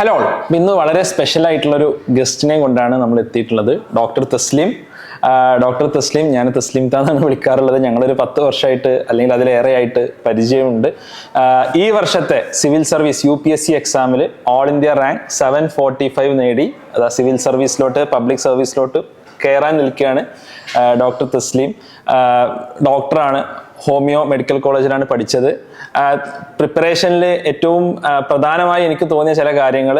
Hello ഇന്ന് വളരെ special ആയിട്ടുള്ളൊരു ഗസ്റ്റിനെ കൊണ്ടാണ് നമ്മൾ എത്തിയിട്ടുള്ളത്. ഡോക്ടർ തസ്ലിം ഡോക്ടർ തസ്ലിം ഞാൻ തസ്ലിം താന്നാണ് വിളിക്കാറുള്ളത്. ഞങ്ങളൊരു പത്ത് വർഷമായിട്ട് അല്ലെങ്കിൽ അതിലേറെ ആയിട്ട് പരിചയമുണ്ട് ഈ വർഷത്തെ civil service U P S C എക്സാമിൽ all India rank seven forty five നേടി. അതാ സിവിൽ സർവീസിലോട്ട് പബ്ലിക് സർവീസിലോട്ട് കയറാൻ നിൽക്കുകയാണ് ഡോക്ടർ തസ്ലീം ഡോക്ടറാണ് ഹോമിയോ മെഡിക്കൽ കോളേജിലാണ് പഠിച്ചത്. പ്രിപ്പറേഷനിൽ ഏറ്റവും പ്രധാനമായി എനിക്ക് തോന്നിയ ചില കാര്യങ്ങൾ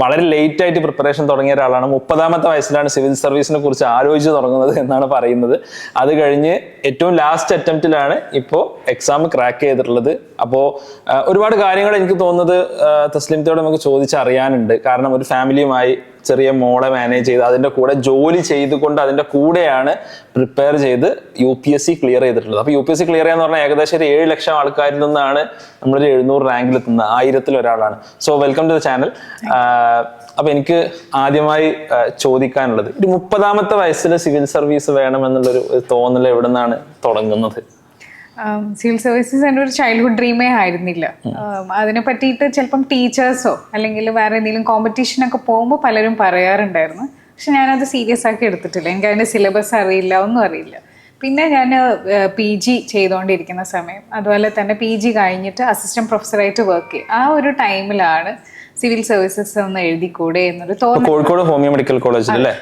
വളരെ ലേറ്റ് ആയിട്ട് പ്രിപ്പറേഷൻ തുടങ്ങിയ ഒരാളാണ്. മുപ്പതാമത്തെ വയസ്സിലാണ് സിവിൽ സർവീസിനെ കുറിച്ച് ആലോചിച്ച് തുടങ്ങുന്നത് എന്നാണ് പറയുന്നത്. അത് കഴിഞ്ഞ് ഏറ്റവും ലാസ്റ്റ് അറ്റംപ്റ്റിലാണ് ഇപ്പോൾ എക്സാം ക്രാക്ക് ചെയ്തിട്ടുള്ളത്. അപ്പോൾ ഒരുപാട് കാര്യങ്ങൾ എനിക്ക് തോന്നുന്നത് ആ, തസ്ലിമത്തോട് നമുക്ക് ചോദിച്ചറിയാനുണ്ട്. കാരണം ഒരു ഫാമിലിയുമായി ചെറിയ മോളെ മാനേജ് ചെയ്ത് അതിന്റെ കൂടെ ജോലി ചെയ്തുകൊണ്ട് അതിന്റെ കൂടെയാണ് പ്രിപ്പയർ ചെയ്ത് U P S C clear ചെയ്തിട്ടുള്ളത്. അപ്പോൾ U P S C clear ചെയ്യാന്ന് പറഞ്ഞാൽ ഏകദേശം ഒരു ഏഴ് ലക്ഷം ആൾക്കാരിൽ നിന്നാണ് നമ്മളൊരു എഴുന്നൂറ് റാങ്കിൽ എത്തുന്നത്. ആയിരത്തിൽ ഒരാളാണ്. So welcome to the channel അപ്പൊ എനിക്ക് ആദ്യമായി ചോദിക്കാനുള്ളത്. ഒരു മുപ്പതാമത്തെ വയസ്സിൽ സിവിൽ സർവീസ് വേണമെന്നുള്ളൊരു തോന്നൽ എവിടെ നിന്നാണ് തുടങ്ങുന്നത്? സിവിൽ സർവീസസ് എന്റെ ഒരു ചൈൽഡ്ഹുഡ് ഡ്രീമേ ആയിരുന്നില്ല. അതിനെ പറ്റിയിട്ട് ചിലപ്പം ടീച്ചേഴ്സോ അല്ലെങ്കിൽ വേറെ എന്തെങ്കിലും കോമ്പറ്റീഷനൊക്കെ പോകുമ്പോൾ പലരും പറയാറുണ്ടായിരുന്നു. പക്ഷെ ഞാനത് സീരിയസ് ആക്കി എടുത്തിട്ടില്ല. എനിക്ക് അതിന്റെ സിലബസ് അറിയില്ല ഒന്നും അറിയില്ല. പിന്നെ ഞാൻ പി ജി ചെയ്തുകൊണ്ടിരിക്കുന്ന സമയം. അതുപോലെ തന്നെ പി ജി കഴിഞ്ഞിട്ട് അസിസ്റ്റന്റ് പ്രൊഫസറായിട്ട് വർക്ക് ചെയ്യും. ആ ഒരു ടൈമിലാണ് സിവിൽ സർവീസസ് ഒന്ന് കൂടെ എന്നൊരു തോന്നൽ. കോഴിക്കോട് ഹോമിയോ മെഡിക്കൽ കോളേജിൽ അല്ലേ?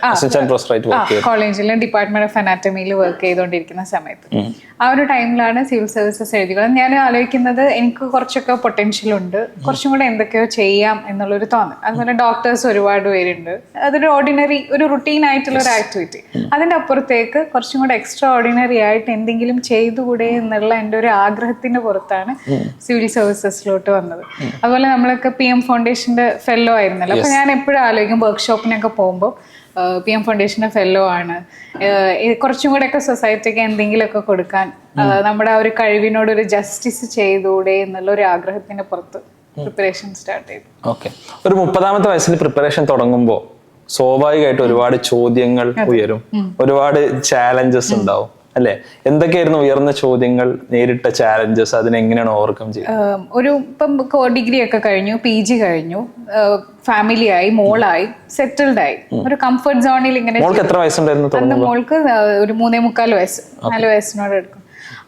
കോളേജിലും ഡിപ്പാർട്ട്മെന്റ് ഓഫ് അനാറ്റമിയിൽ വർക്ക് ചെയ്തുകൊണ്ടിരിക്കുന്ന സമയത്ത്. ആ ഒരു ടൈമിലാണ് സിവിൽ സർവീസസ് എഴുതിയത് ഞാൻ ആലോചിക്കുന്നത് എനിക്ക് കുറച്ചൊക്കെ പൊട്ടൻഷ്യൽ ഉണ്ട്. കുറച്ചും കൂടെ എന്തൊക്കെയോ ചെയ്യാം എന്നുള്ളൊരു തോന്നൽ. അതുപോലെ ഡോക്ടേഴ്സ് ഒരുപാട് പേരുണ്ട്. അതൊരു ഓർഡിനറി ഒരു റുട്ടീൻ ആയിട്ടുള്ള ഒരു ആക്ടിവിറ്റി അതിന്റെ അപ്പുറത്തേക്ക് കുറച്ചും കൂടെ എക്സ്ട്രാ ഓർഡിനറി ആയിട്ട് എന്തെങ്കിലും ചെയ്തുകൂടെ എന്നുള്ള എന്റെ ഒരു ആഗ്രഹത്തിന്റെ പുറത്താണ് സിവിൽ സർവീസസിലോട്ട് വന്നത്. അതുപോലെ നമ്മളൊക്കെ പി എം ഫൗണ്ടേഷന്റെ ഫെല്ലോ ആയിരുന്നല്ലോ. അപ്പൊ ഞാൻ എപ്പോഴും ആലോചിക്കും വർക്ക്ഷോപ്പിനൊക്കെ പോകുമ്പോൾ പി എം ഫൗണ്ടേഷന്റെ ഫെല്ലോ ആണ്. കുറച്ചും കൂടെ ഒക്കെ സൊസൈറ്റിക്ക് എന്തെങ്കിലുമൊക്കെ കൊടുക്കാൻ നമ്മുടെ ആ ഒരു കഴിവിനോട് ഒരു ജസ്റ്റിസ് ചെയ്തുകൂടെ എന്നുള്ള ഒരു ആഗ്രഹത്തിന്റെ പുറത്ത് പ്രിപ്പറേഷൻ സ്റ്റാർട്ട് ചെയ്തു. ഓക്കെ ഒരു മുപ്പതാമത്തെ വയസ്സിൽ പ്രിപ്പറേഷൻ തുടങ്ങുമ്പോൾ സ്വാഭാവികമായിട്ട് ഒരുപാട് ചോദ്യങ്ങൾ ഉയരും. ഒരുപാട് ചാലഞ്ചസ് ഉണ്ടാവും. അല്ലെ? എന്തൊക്കെയായിരുന്നു ഉയർന്ന ചോദ്യങ്ങൾ നേരിട്ട ചാലഞ്ചസ് അതിനെങ്ങനെയാണ് ഓവർകം ചെയ്യുന്നത് ഒരു ഇപ്പം ഡിഗ്രി ഒക്കെ കഴിഞ്ഞു പി ജി കഴിഞ്ഞു. ഫാമിലി ആയി മോളായി സെറ്റിൽഡ് ആയി. ഒരു കംഫർട്ട് സോണിൽ ഇങ്ങനെ മോൾക്ക് എത്ര വയസ്സുണ്ടായിരുന്നു അന്ന് മോൾക്ക് ഒരു മൂന്നേ മുക്കാൽ വയസ്സ് നാല് വയസ്സിനോട് എടുക്കും.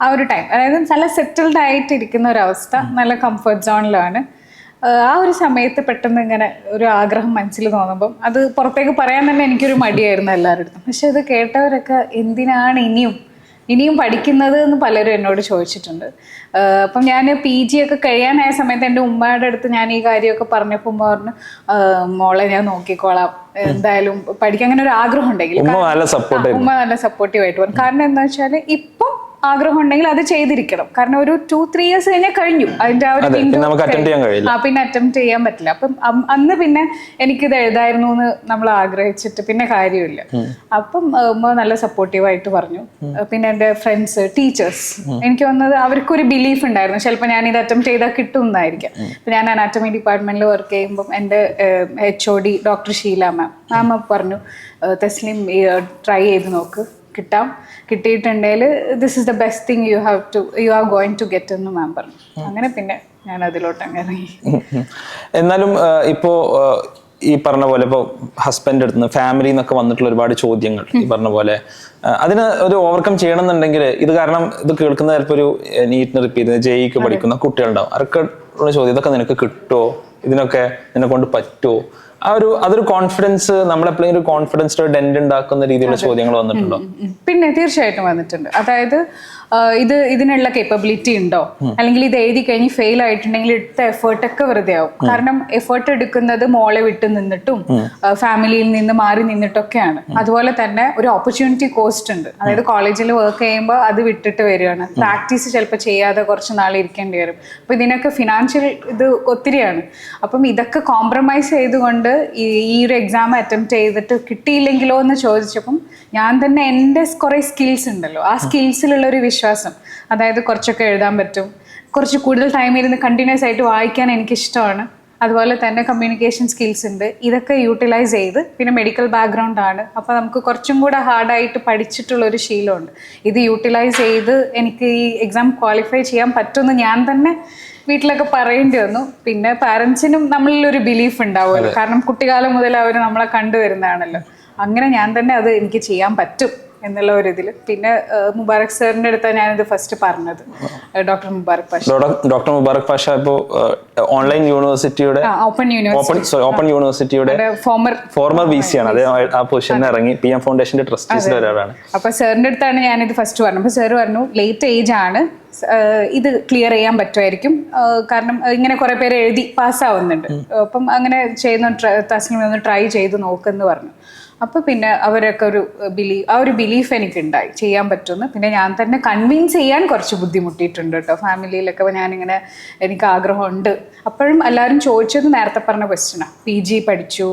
ആ ഒരു ടൈം അതായത് നല്ല സെറ്റിൽഡ് ആയിട്ടിരിക്കുന്ന ഒരു അവസ്ഥ നല്ല കംഫർട്ട് സോണിലാണ് ആ ഒരു സമയത്ത് പെട്ടെന്ന് ഇങ്ങനെ ഒരു ആഗ്രഹം മനസ്സിൽ തോന്നുമ്പം അത് പുറത്തേക്ക് പറയാൻ തന്നെ എനിക്കൊരു മടിയായിരുന്നു എല്ലാവരുടെ അടുത്തും. പക്ഷെ അത് കേട്ടവരൊക്കെ എന്തിനാണ് ഇനിയും ഇനിയും പഠിക്കുന്നത് എന്ന് പലരും എന്നോട് ചോദിച്ചിട്ടുണ്ട്. അപ്പം ഞാൻ പി ജി ഒക്കെ കഴിയാനായ സമയത്ത് എന്റെ ഉമ്മയുടെ അടുത്ത് ഞാൻ ഈ കാര്യമൊക്കെ പറഞ്ഞപ്പോൾ ഉമ്മ പറഞ്ഞു മോളെ ഞാൻ നോക്കിക്കോളാം. എന്തായാലും പഠിക്കാൻ അങ്ങനെ ഒരു ആഗ്രഹം ഉണ്ടെങ്കിൽ ഉമ്മ നല്ല സപ്പോർട്ട് ആ, ഉമ്മ നല്ല സപ്പോർട്ടീവ് ആയിട്ട് പറഞ്ഞു കാരണം എന്താ വെച്ചാൽ ഇപ്പം ആഗ്രഹം ഉണ്ടെങ്കിൽ അത് ചെയ്തിരിക്കണം. കാരണം ഒരു ടു ത്രീ ഇയേഴ്സ് കഴിഞ്ഞാൽ കഴിഞ്ഞു. അതിന്റെ ആ ഒരു window ആ പിന്നെ അറ്റംപ്റ്റ് ചെയ്യാൻ പറ്റില്ല. അപ്പം അം- അന്ന് പിന്നെ എനിക്കിത് എഴുതായിരുന്നു എന്ന് നമ്മൾ ആഗ്രഹിച്ചിട്ട് പിന്നെ കാര്യമില്ല. അപ്പം ആ, ഉമ്മ നല്ല സപ്പോർട്ടീവ് ആയിട്ട് പറഞ്ഞു. ആ, പിന്നെ എന്റെ ഫ്രണ്ട്സ് ടീച്ചേഴ്സ് എനിക്ക് വന്നത് അവർക്കൊരു ബിലീഫ് ഉണ്ടായിരുന്നു. ചിലപ്പോൾ ഞാൻ ഇത് അറ്റംപ്റ്റ് ചെയ്താൽ കിട്ടും എന്നായിരിക്കാം ഇപ്പം ഞാൻ അനാറ്റമി ഡിപ്പാർട്ട്മെന്റിൽ വർക്ക് ചെയ്യുമ്പോൾ എന്റെ H O D doctor Sheela ma'am ma'am പറഞ്ഞു തസ്ലിം ട്രൈ ചെയ്ത് നോക്ക്. കിട്ടാം. കിട്ടിയിട്ടുണ്ടെങ്കിൽ this is the best thing you have to you are going to get എന്ന് മാം പറഞ്ഞു. അങ്ങനെ പിന്നെ ഞാൻ അതിലോട്ട് അങ്ങ് ഇറങ്ങി. എന്നാലും ഇപ്പോൾ ഇപ്പോ ഈ പറഞ്ഞ പോലെ ഇപ്പോൾ ഹസ്ബൻഡ് അടുത്ത് ഫാമിലി എന്നൊക്കെ വന്നിട്ടുള്ള ഒരുപാട് ചോദ്യങ്ങൾ ഈ പറഞ്ഞ പോലെ. അതിന് ഒരു ഓവർകം ചെയ്യണം എന്നുണ്ടെങ്കിൽ ഇത് കാരണം ഇത് കേൾക്കുന്ന ചിലപ്പോൾ ഒരു നീറ്റിന് റിപ്പീറ്റ് ചെയ്യുന്ന ജെയ്ക്ക് പഠിക്കുന്ന കുട്ടികളുണ്ടാവും. അവർക്ക് ചോദ്യം? ഇതൊക്കെ നിനക്ക് കിട്ടുമോ ഇതിനൊക്കെ നിന്നെ കൊണ്ട് പറ്റുമോ ആ ഒരു അതൊരു കോൺഫിഡൻസ് നമ്മളെപ്പോഴും ഒരു കോൺഫിഡൻസ് ഡെന്റ് ഉണ്ടാക്കുന്ന രീതിയിലുള്ള ചോദ്യങ്ങൾ വന്നിട്ടുണ്ടോ? പിന്നെ തീർച്ചയായിട്ടും വന്നിട്ടുണ്ട്. അതായത് ഇത് ഇതിനുള്ള കേപ്പബിലിറ്റി ഉണ്ടോ? അല്ലെങ്കിൽ ഇത് എഴുതി കഴിഞ്ഞ് ഫെയിൽ ആയിട്ടുണ്ടെങ്കിൽ എടുത്ത എഫേർട്ട് ഒക്കെ വെറുതെ ആവും. കാരണം എഫേർട്ട് എടുക്കുന്നത് മോളെ വിട്ട് നിന്നിട്ടും ഫാമിലിയിൽ നിന്ന് മാറി നിന്നിട്ടൊക്കെയാണ്. അതുപോലെ തന്നെ ഒരു ഓപ്പർച്യൂണിറ്റി കോസ്റ്റ് ഉണ്ട്. അതായത് കോളേജിൽ വർക്ക് ചെയ്യുമ്പോൾ അത് വിട്ടിട്ട് വരികയാണ്. പ്രാക്ടീസ് ചിലപ്പോൾ ചെയ്യാതെ കുറച്ച് നാൾ ഇരിക്കേണ്ടി വരും. അപ്പൊ ഇതിനൊക്കെ ഫിനാൻഷ്യൽ ഇത് ഒത്തിരിയാണ്. അപ്പം ഇതൊക്കെ കോംപ്രമൈസ് ചെയ്തുകൊണ്ട് ഈ ഈ ഒരു എക്സാം അറ്റംപ്റ്റ് ചെയ്തിട്ട് കിട്ടിയില്ലെങ്കിലോ എന്ന് ചോദിച്ചപ്പം ഞാൻ തന്നെ എന്റെ കുറേ സ്കിൽസ് ഉണ്ടല്ലോ. ആ സ്കിൽസിലുള്ള ഒരു വിശ്വാസം. അതായത് കുറച്ചൊക്കെ എഴുതാൻ പറ്റും. കുറച്ച് കൂടുതൽ ടൈം ഇരുന്ന് കണ്ടിന്യൂസ് ആയിട്ട് വായിക്കാൻ എനിക്ക് ഇഷ്ടമാണ് അതുപോലെ തന്നെ കമ്മ്യൂണിക്കേഷൻ സ്കിൽസ് ഉണ്ട്. ഇതൊക്കെ യൂട്ടിലൈസ് ചെയ്ത് പിന്നെ മെഡിക്കൽ ബാക്ക്ഗ്രൗണ്ട് ആണ്. അപ്പോൾ നമുക്ക് കുറച്ചും കൂടെ ഹാർഡായിട്ട് പഠിച്ചിട്ടുള്ള ഒരു ശീലമുണ്ട്. ഇത് യൂട്ടിലൈസ് ചെയ്ത് എനിക്ക് ഈ എക്സാം ക്വാളിഫൈ ചെയ്യാൻ പറ്റുമെന്ന് ഞാൻ തന്നെ വീട്ടിലൊക്കെ പറയേണ്ടി വന്നു. പിന്നെ പാരന്റ്സിനും നമ്മളിൽ ഒരു ബിലീഫ് ഉണ്ടാവുമല്ലോ കാരണം കുട്ടിക്കാലം മുതൽ അവർ നമ്മളെ കണ്ടുവരുന്നതാണല്ലോ. അങ്ങനെ ഞാൻ തന്നെ അത് എനിക്ക് ചെയ്യാൻ പറ്റും. എന്നുള്ള ഒരു ഇതിൽ പിന്നെ മുബാറക് സാറിന്റെ അടുത്താണ് ഞാനിത് ഫസ്റ്റ് പറഞ്ഞത്. ഡോക്ടർ മുബാറക് പാഷ. ഡോക്ടർ മുബാറക് പാഷ ഇപ്പോൾ ഓൺലൈൻ യൂണിവേഴ്സിറ്റിയുടെ open university. Open sorry open യൂണിവേഴ്സിറ്റിയുടെ ഫോമർ ഫോർമർ വി സി ആണ്. അതേ ആ പൊസിഷനിൽ ഇറങ്ങി പി എം ഫൗണ്ടേഷന്റെ ട്രസ്റ്റീസിലെ ഒരാളാണ്. അപ്പൊ സാറിന്റെ അടുത്താണ് ഞാനിത് ഫസ്റ്റ് പറഞ്ഞത്. അപ്പൊ സാർ പറഞ്ഞു ലേറ്റ് ഏജ് ആണ്. ഇത് ക്ലിയർ ചെയ്യാൻ പറ്റുമായിരിക്കും. കാരണം ഇങ്ങനെ കുറെ പേര് എഴുതി പാസ്സാവുന്നുണ്ട് അപ്പം അങ്ങനെ ചെയ്യുന്ന തസ്ലിം ഒന്ന് ട്രൈ ചെയ്ത് നോക്കെന്ന് പറഞ്ഞു. അപ്പൊ പിന്നെ അവരൊക്കെ ഒരു ബിലീഫ് ആ ഒരു ബിലീഫ് എനിക്ക് ഉണ്ടായി ചെയ്യാൻ പറ്റുമെന്ന്. പിന്നെ ഞാൻ തന്നെ കൺവിൻസ് ചെയ്യാൻ കുറച്ച് ബുദ്ധിമുട്ടിയിട്ടുണ്ട് കേട്ടോ. ഫാമിലിയിലൊക്കെ ഞാനിങ്ങനെ എനിക്ക് ആഗ്രഹമുണ്ട്. അപ്പോഴും എല്ലാവരും ചോദിച്ചത് നേരത്തെ പറഞ്ഞ ക്വസ്റ്റ്യനാണ് പി ജി പഠിച്ചു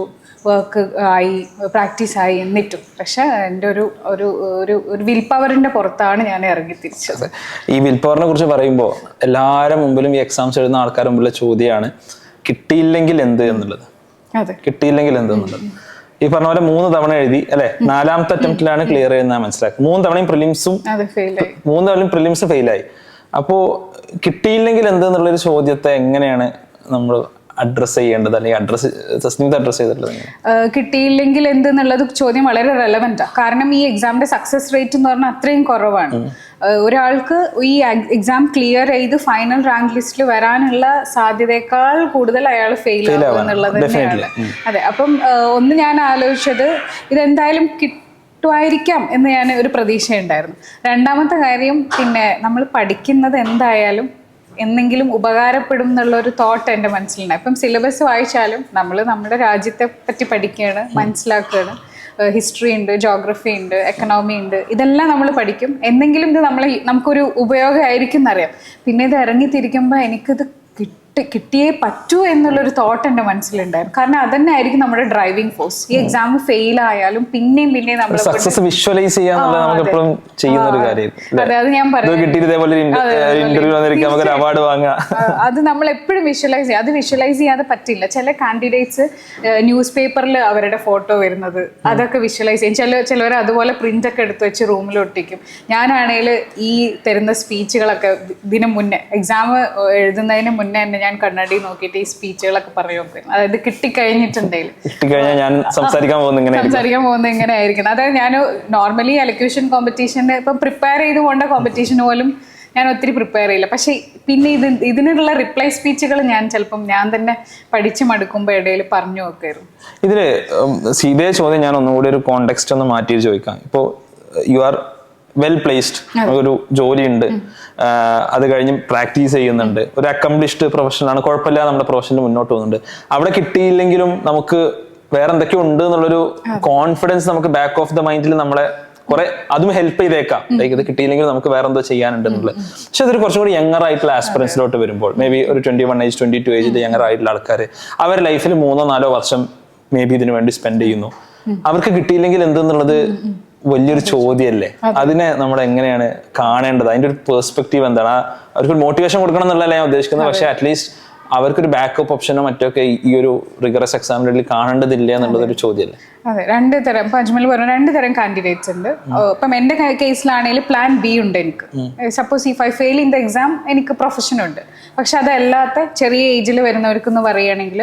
വർക്ക് ആയി പ്രാക്ടീസ് ആയി എന്നിട്ടും. പക്ഷെ എന്റെ ഒരു ഒരു ഒരു ഒരു വിൽ പവറിന്റെ പുറത്താണ് ഞാൻ ഇറങ്ങി തിരിച്ചത്. ഈ വിൽ പവറിനെ കുറിച്ച് പറയുമ്പോൾ എല്ലാവരുടെ മുമ്പിലും ഈ എക്സാംസ് എഴുതുന്ന ആൾക്കാരുടെ മുമ്പിലെ ചോദ്യമാണ് കിട്ടിയില്ലെങ്കിൽ എന്ത് എന്നുള്ളത്? അതെ. കിട്ടിയില്ലെങ്കിൽ എന്ത് എന്നുള്ളത്? ഈ പറഞ്ഞ പോലെ മൂന്ന് തവണ എഴുതി അല്ലെ? നാലാമത്തെ അറ്റംപ്റ്റിലാണ് ക്ലിയർ ചെയ്യുന്ന മനസ്സിലാക്കി മൂന്ന് തവണയും പ്രിലിംസും മൂന്ന് തവണയും പ്രിലിംസ് ഫെയിലായി അപ്പോ കിട്ടിയില്ലെങ്കിൽ എന്ത് എന്നുള്ളൊരു ചോദ്യത്തെ എങ്ങനെയാണ് നമ്മൾ അഡ്രസ് ചെയ്യേണ്ടത് അല്ലെങ്കിൽ അഡ്രസ് സസ്മിത അഡ്രസ് ചെയ്തിട്ടുള്ളത് കിട്ടിയില്ലെങ്കിൽ എന്ത് എന്നുള്ളത് ചോദ്യം വളരെ റെലവെന്റ് കാരണം ഈ എക്സാമിന്റെ സക്സസ് റേറ്റ് എന്ന് പറഞ്ഞാൽ അത്രയും കുറവാണ്. ഒരാൾക്ക് ഈ എക്സാം ക്ലിയർ ചെയ്ത് ഫൈനൽ റാങ്ക് ലിസ്റ്റിൽ വരാനുള്ള സാധ്യതയേക്കാൾ കൂടുതൽ അയാൾ ഫെയിൽ ആവും എന്നുള്ളത് തന്നെയാണ്. അതെ അപ്പം ഒന്ന് ഞാൻ ആലോചിച്ചത് ഇതെന്തായാലും കിട്ടുമായിരിക്കാം എന്ന് ഞാൻ ഒരു പ്രതീക്ഷയുണ്ടായിരുന്നു. രണ്ടാമത്തെ കാര്യം പിന്നെ നമ്മൾ പഠിക്കുന്നത് എന്തായാലും എന്തെങ്കിലും ഉപകാരപ്പെടും എന്നുള്ള ഒരു തോട്ട് എന്റെ മനസ്സിലുണ്ട്. ഇപ്പം സിലബസ് വായിച്ചാലും നമ്മൾ നമ്മുടെ രാജ്യത്തെ പറ്റി പഠിക്കുകയാണ് മനസ്സിലാക്കുകയാണ്. ഹിസ്റ്ററി ഉണ്ട് ജോഗ്രഫി ഉണ്ട് എക്കണോമി ഉണ്ട്. ഇതെല്ലാം നമ്മൾ പഠിക്കും. എന്തെങ്കിലും ഇത് നമ്മളെ നമുക്കൊരു ഉപയോഗമായിരിക്കും എന്നറിയാം. പിന്നെ ഇത് ഇറങ്ങിത്തിരിക്കുമ്പോൾ എനിക്കിത് കിട്ടി കിട്ടിയേ പറ്റൂ എന്നുള്ളൊരു തോട്ട് എന്റെ മനസ്സിലുണ്ടായിരുന്നു. കാരണം അതന്നെ ആയിരിക്കും നമ്മുടെ ഡ്രൈവിംഗ് ഫോഴ്സ് ഈ എക്സാം ഫെയിൽ ആയാലും പിന്നെയും പിന്നെയും നമ്മൾ സക്സസ് വിഷ്വലൈസ് ചെയ്യാന്നുള്ളത് നമുക്ക് എപ്പോഴും ചെയ്യുന്ന ഒരു കാര്യം. അതെ അത് ഞാൻ പറഞ്ഞു അവാർഡ് വാങ്ങാം. അത് നമ്മൾ എപ്പോഴും വിഷ്വലൈസ് ചെയ്യാം. അത് വിഷ്വലൈസ് ചെയ്യാതെ പറ്റില്ല. ചില കാൻഡിഡേറ്റ്സ് ന്യൂസ് പേപ്പറിൽ അവരുടെ ഫോട്ടോ വരുന്നത്. അതൊക്കെ വിഷ്വലൈസ് ചെയ്യും. ചില ചിലവർ അതുപോലെ പ്രിന്റ് ഒക്കെ എടുത്ത് വെച്ച് റൂമിൽ ഒട്ടിക്കും. ഞാനാണെങ്കിൽ ഈ തരുന്ന സ്പീച്ചുകളൊക്കെ ഇതിനു മുന്നേ എക്സാം എഴുതുന്നതിന് മുന്നേ തന്നെ ഞാൻ കണ്ണാടി നോക്കിയിട്ട് ഈ സ്പീച്ചുകളൊക്കെ പറയും നോക്കും അതായത് കിട്ടിക്കഴിഞ്ഞിട്ടുണ്ടെങ്കിൽ. കിട്ടിക്കഴിഞ്ഞാൽ ഞാൻ സംസാരിക്കാൻ പോകുന്ന ഇങ്ങനെ സംസാരിക്കാൻ പോകുന്നത് ഇങ്ങനെ ആയിരിക്കണം. അതായത് ഞാൻ നോർമലി അലക്യൂഷൻ കോമ്പറ്റീഷന് ഇപ്പം പ്രിപ്പയർ ചെയ്ത് പോകേണ്ട കോമ്പറ്റീഷന് പോലും ഞാൻ ഒത്തിരി പ്രിപ്പയർ ചെയ്യില്ല. പക്ഷേ പിന്നെ ഇത് ഇതിനുള്ള റിപ്ലൈ സ്പീച്ചുകൾ ഞാൻ ചിലപ്പം ഞാൻ തന്നെ പഠിച്ചു മടുക്കുമ്പോൾ ഇടയിൽ പറഞ്ഞു നോക്കായിരുന്നു ഇതിൽ സി ബി ഐ ചോദ്യം ഞാൻ ഒന്നുകൂടി ഒരു കോണ്ടെക്സ്റ്റ് ഒന്ന് മാറ്റി ചോദിക്കാം. ഇപ്പോൾ യു ആർ വെൽ പ്ലേസ്ഡ് ഒരു ജോലിയുണ്ട്. അത് കഴിഞ്ഞ് പ്രാക്ടീസ് ചെയ്യുന്നുണ്ട്. ഒരു അക്കംപ്ലിഷ്ഡ് പ്രൊഫഷനാണ് കുഴപ്പമില്ല നമ്മുടെ പ്രൊഫഷനിൽ മുന്നോട്ട് പോകുന്നുണ്ട്. അവിടെ കിട്ടിയില്ലെങ്കിലും നമുക്ക് വേറെ എന്തൊക്കെയോ ഉണ്ട് എന്നുള്ളൊരു കോൺഫിഡൻസ് നമുക്ക് ബാക്ക് ഓഫ് ദ മൈൻഡിൽ നമ്മളെ കുറെ അതും ഹെൽപ്പ് ചെയ്തേക്കാം. ലൈക്ക് ഇത് കിട്ടിയില്ലെങ്കിൽ നമുക്ക് വേറെ എന്തോ ചെയ്യാനുണ്ട് എന്നുള്ളത്. പക്ഷെ അതൊരു കുറച്ചും കൂടി യങ്ങർ ആയിട്ടുള്ള ആസ്പിറൻസിലോട്ട് വരുമ്പോൾ മേ ബി ഒരു twenty one age twenty two ഏജിൽ യങ്ങർ ആയിട്ടുള്ള ആൾക്കാർ അവർ ലൈഫിൽ മൂന്നോ നാലോ വർഷം മേ ബി ഇതിനു വേണ്ടി സ്പെൻഡ് ചെയ്യുന്നു. അവർക്ക് കിട്ടിയില്ലെങ്കിൽ എന്തെന്നുള്ളത് വലിയൊരു ചോദ്യമല്ലേ അതിനെ നമ്മൾ എങ്ങനെയാണ് കാണേണ്ടത്? അതിന്റെ ഒരു പെർസ്പെക്റ്റീവ് എന്താണ്? അവർക്ക് മോട്ടിവേഷൻ കൊടുക്കണം എന്നുള്ളതല്ല ഞാൻ ഉദ്ദേശിക്കുന്നത്. പക്ഷെ അറ്റ്ലീസ്റ്റ് അവർക്കൊരു ബാക്കപ്പ് ഓപ്ഷനോ മറ്റൊക്കെ ഈ ഒരു റിഗറസ് എക്സാമിനിൽ കാണേണ്ടതില്ല എന്നുള്ളത് ഒരു ചോദ്യമല്ലേ അതെ രണ്ട് തരം ഇപ്പൊ അജ്മൽ പറഞ്ഞു രണ്ട് തരം കാൻഡിഡേറ്റ്സ് ഉണ്ട്. ഇപ്പം എന്റെ കേസിലാണെങ്കിൽ പ്ലാൻ ബി ഉണ്ട് എനിക്ക്. Suppose if I fail in the exam എനിക്ക് പ്രൊഫഷൻ ഉണ്ട്. പക്ഷെ അതല്ലാത്ത ചെറിയ ഏജിൽ വരുന്നവർക്ക് എന്ന് പറയുകയാണെങ്കിൽ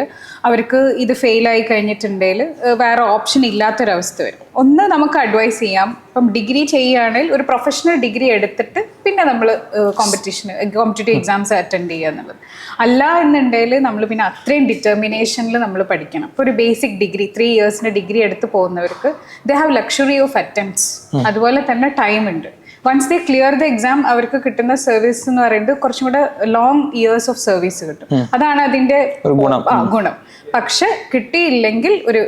അവർക്ക് ഇത് ഫെയിൽ ആയി കഴിഞ്ഞിട്ടുണ്ടെങ്കിൽ വേറെ ഓപ്ഷൻ ഇല്ലാത്തൊരവസ്ഥ വരും. ഒന്ന് നമുക്ക് അഡ്വൈസ് ചെയ്യാം. ഇപ്പം ഡിഗ്രി ചെയ്യുകയാണെങ്കിൽ ഒരു പ്രൊഫഷണൽ ഡിഗ്രി എടുത്തിട്ട് പിന്നെ നമ്മൾ കോമ്പറ്റീഷന് കോമ്പറ്റേറ്റീവ് എക്സാംസ് അറ്റൻഡ് ചെയ്യുക എന്നുള്ളത്. അല്ല എന്നുണ്ടെങ്കിൽ നമ്മൾ പിന്നെ അത്രയും ഡിറ്റർമിനേഷനിൽ നമ്മൾ പഠിക്കണം. ഇപ്പോൾ ഒരു ബേസിക് ഡിഗ്രി ത്രീ ഇയേഴ്സിന്റെ ഡിഗ്രി എടുത്ത് പോകുന്നവർക്ക് they have luxury of attempts അതുപോലെ തന്നെ ടൈം ഉണ്ട്. Once they clear the exam അവർക്ക് കിട്ടുന്ന സർവീസ് എന്ന് പറയുന്നത് കുറച്ചും കൂടെ ലോങ് ഇയേഴ്സ് ഓഫ് സർവീസ് കിട്ടും. അതാണ് അതിന്റെ ഗുണം. പക്ഷെ കിട്ടിയില്ലെങ്കിൽ ഒരു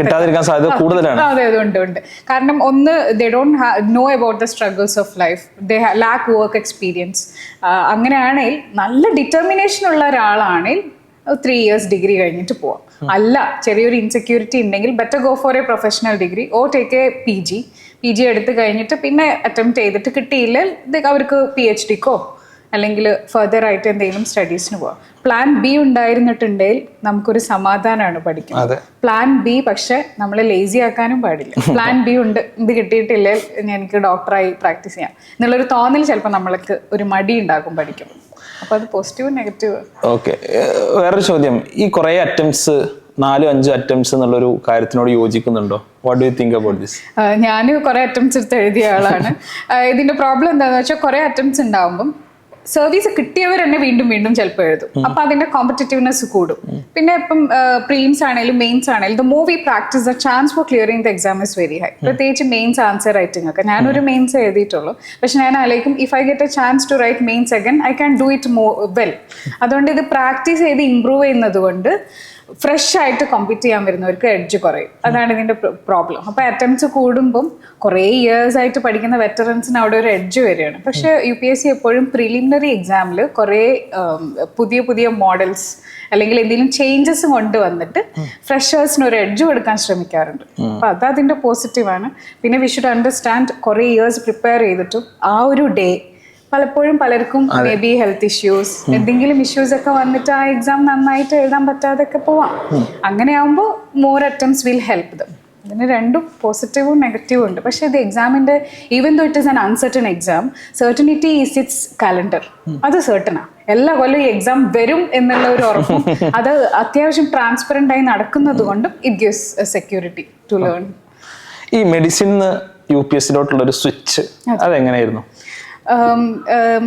കിട്ടാതിരിക്കാൻ സാധ്യത കൂടുതലാണ്. അതെ ഉണ്ട് ഉണ്ട്. കാരണം ഒന്ന് they don't know about the struggles of life they lack work experience അങ്ങനെയാണെങ്കിൽ നല്ല ഡിറ്റർമിനേഷൻ ഉള്ള ഒരാളാണെങ്കിൽ ത്രീ ഇയേഴ്സ് ഡിഗ്രി കഴിഞ്ഞിട്ട് പോവാം. അല്ല ചെറിയൊരു ഇൻസെക്യൂരിറ്റി ഉണ്ടെങ്കിൽ better go for a professional degree or take a P G P G എടുത്ത് കഴിഞ്ഞിട്ട് പിന്നെ അറ്റംപ്റ്റ് ചെയ്തിട്ട് കിട്ടിയില്ല അവർക്ക് പി എച്ച് ഡിക്കോ അല്ലെങ്കിൽ ഫർദർ ആയിട്ട് എന്തെങ്കിലും സ്റ്റഡീസിന് പോവാം. പ്ലാൻ ബി ഉണ്ടായിരുന്നിട്ടുണ്ടെങ്കിൽ നമുക്കൊരു സമാധാനമാണ് പഠിക്കുന്നത് പ്ലാൻ ബി പക്ഷെ നമ്മളെ ലേസി ആക്കാനും പാടില്ല. പ്ലാൻ ബി ഉണ്ട് ഇത് കിട്ടിയിട്ടില്ലെങ്കിൽ എനിക്ക് ഡോക്ടറായി പ്രാക്ടീസ് ചെയ്യാം. എന്നുള്ളൊരു തോന്നൽ ചിലപ്പോൾ നമ്മൾക്ക് ഒരു മടി ഉണ്ടാക്കും പഠിക്കും അപ്പൊ അത് പോസിറ്റീവ് നെഗറ്റീവ് ഓക്കെ വേറൊരു ചോദ്യം. ഈ കുറേ അറ്റംപ്റ്റ്സ് നാലും അഞ്ചും അറ്റംപ്റ്റ്സ് എന്നുള്ളൊരു കാര്യത്തിനോട് യോജിക്കുന്നുണ്ടോ? What do you think about this ഞാൻ കുറെ അറ്റംപ്റ്റ്സ് എടുത്ത് എഴുതിയ ആളാണ്. ഇതിന്റെ പ്രോബ്ലം എന്താണെന്ന് വെച്ചാൽ കുറെ അറ്റംപ്റ്റ്സ് ഉണ്ടാവുമ്പം സർവീസ് കിട്ടിയവർ തന്നെ വീണ്ടും വീണ്ടും ചിലപ്പോൾ എഴുതും. അപ്പൊ അതിന്റെ കോമ്പറ്റേറ്റീവ്നെസ് കൂടും. പിന്നെ ഇപ്പം പ്രീംസ് ആണെങ്കിലും മെയിൻസ് ആണെങ്കിലും the more you practice the chance for clearing the exam is very high പ്രത്യേകിച്ച് മെയിൻസ് ആൻസർ റൈറ്റിംഗ് ഒക്കെ. ഞാനൊരു മെയിൻസ് എഴുതിയിട്ടുള്ളൂ. പക്ഷെ ഞാൻ ആലോചിക്കും if I get a chance to write mains again I can do it more well അതുകൊണ്ട് ഇത് practice ചെയ്ത് ഇമ്പ്രൂവ് ചെയ്യുന്നത് കൊണ്ട് ഫ്രഷ് ആയിട്ട് കോമ്പീറ്റ് ചെയ്യാൻ വരുന്നവർക്ക് എഡ്ജ് കുറയും. അതാണ് ഇതിന്റെ പ്രോബ്ലം അപ്പൊ അറ്റംപ്റ്റ്സ് കൂടുമ്പം കുറേ ഇയേഴ്സ് ആയിട്ട് പഠിക്കുന്ന വെറ്ററൻസിന് അവിടെ ഒരു എഡ്ജ് വരികയാണ്. പക്ഷെ യു പി എസ് സി എപ്പോഴും പ്രിലിമിനറി എക്സാമിൽ കുറേ പുതിയ പുതിയ മോഡൽസ് അല്ലെങ്കിൽ എന്തെങ്കിലും ചേഞ്ചസ് കൊണ്ടുവന്നിട്ട് ഫ്രഷേഴ്സിന് ഒരു എഡ്ജ് കൊടുക്കാൻ ശ്രമിക്കാറുണ്ട്. അപ്പൊ അത് അതിന്റെ പോസിറ്റീവാണ് പിന്നെ വി ഷുഡ് അണ്ടർസ്റ്റാൻഡ് കുറേ ഇയേഴ്സ് പ്രിപ്പയർ ചെയ്തിട്ടും ആ ഒരു ഡേ പലപ്പോഴും പലർക്കും മേ ബി ഹെൽത്ത് ഇഷ്യൂസ് എന്തെങ്കിലും ഇഷ്യൂസ് ഒക്കെ വന്നിട്ട് ആ എക്സാം നന്നായിട്ട് എഴുതാൻ പറ്റാതൊക്കെ പോവാം. അങ്ങനെയാകുമ്പോൾ more attempts will help them ഇതിന് രണ്ടും പോസിറ്റീവും നെഗറ്റീവും ഉണ്ട്. പക്ഷേ ഇത് എക്സാമിന്റെ even though it is an uncertain exam certainty is it's calendar അത് സെർട്ടനാ എല്ലാ കൊല്ലം ഈ എക്സാം വരും എന്നുള്ള ഒരു ഉറപ്പും അത് അത്യാവശ്യം ട്രാൻസ്പെറന്റ് ആയി നടക്കുന്നത് കൊണ്ടും it gives security to learn ഈ മെഡിസിൻ യു പി എസ് സിയിലോട്ടുള്ള ഒരു സ്വിച്ച് അതെങ്ങനെയായിരുന്നു?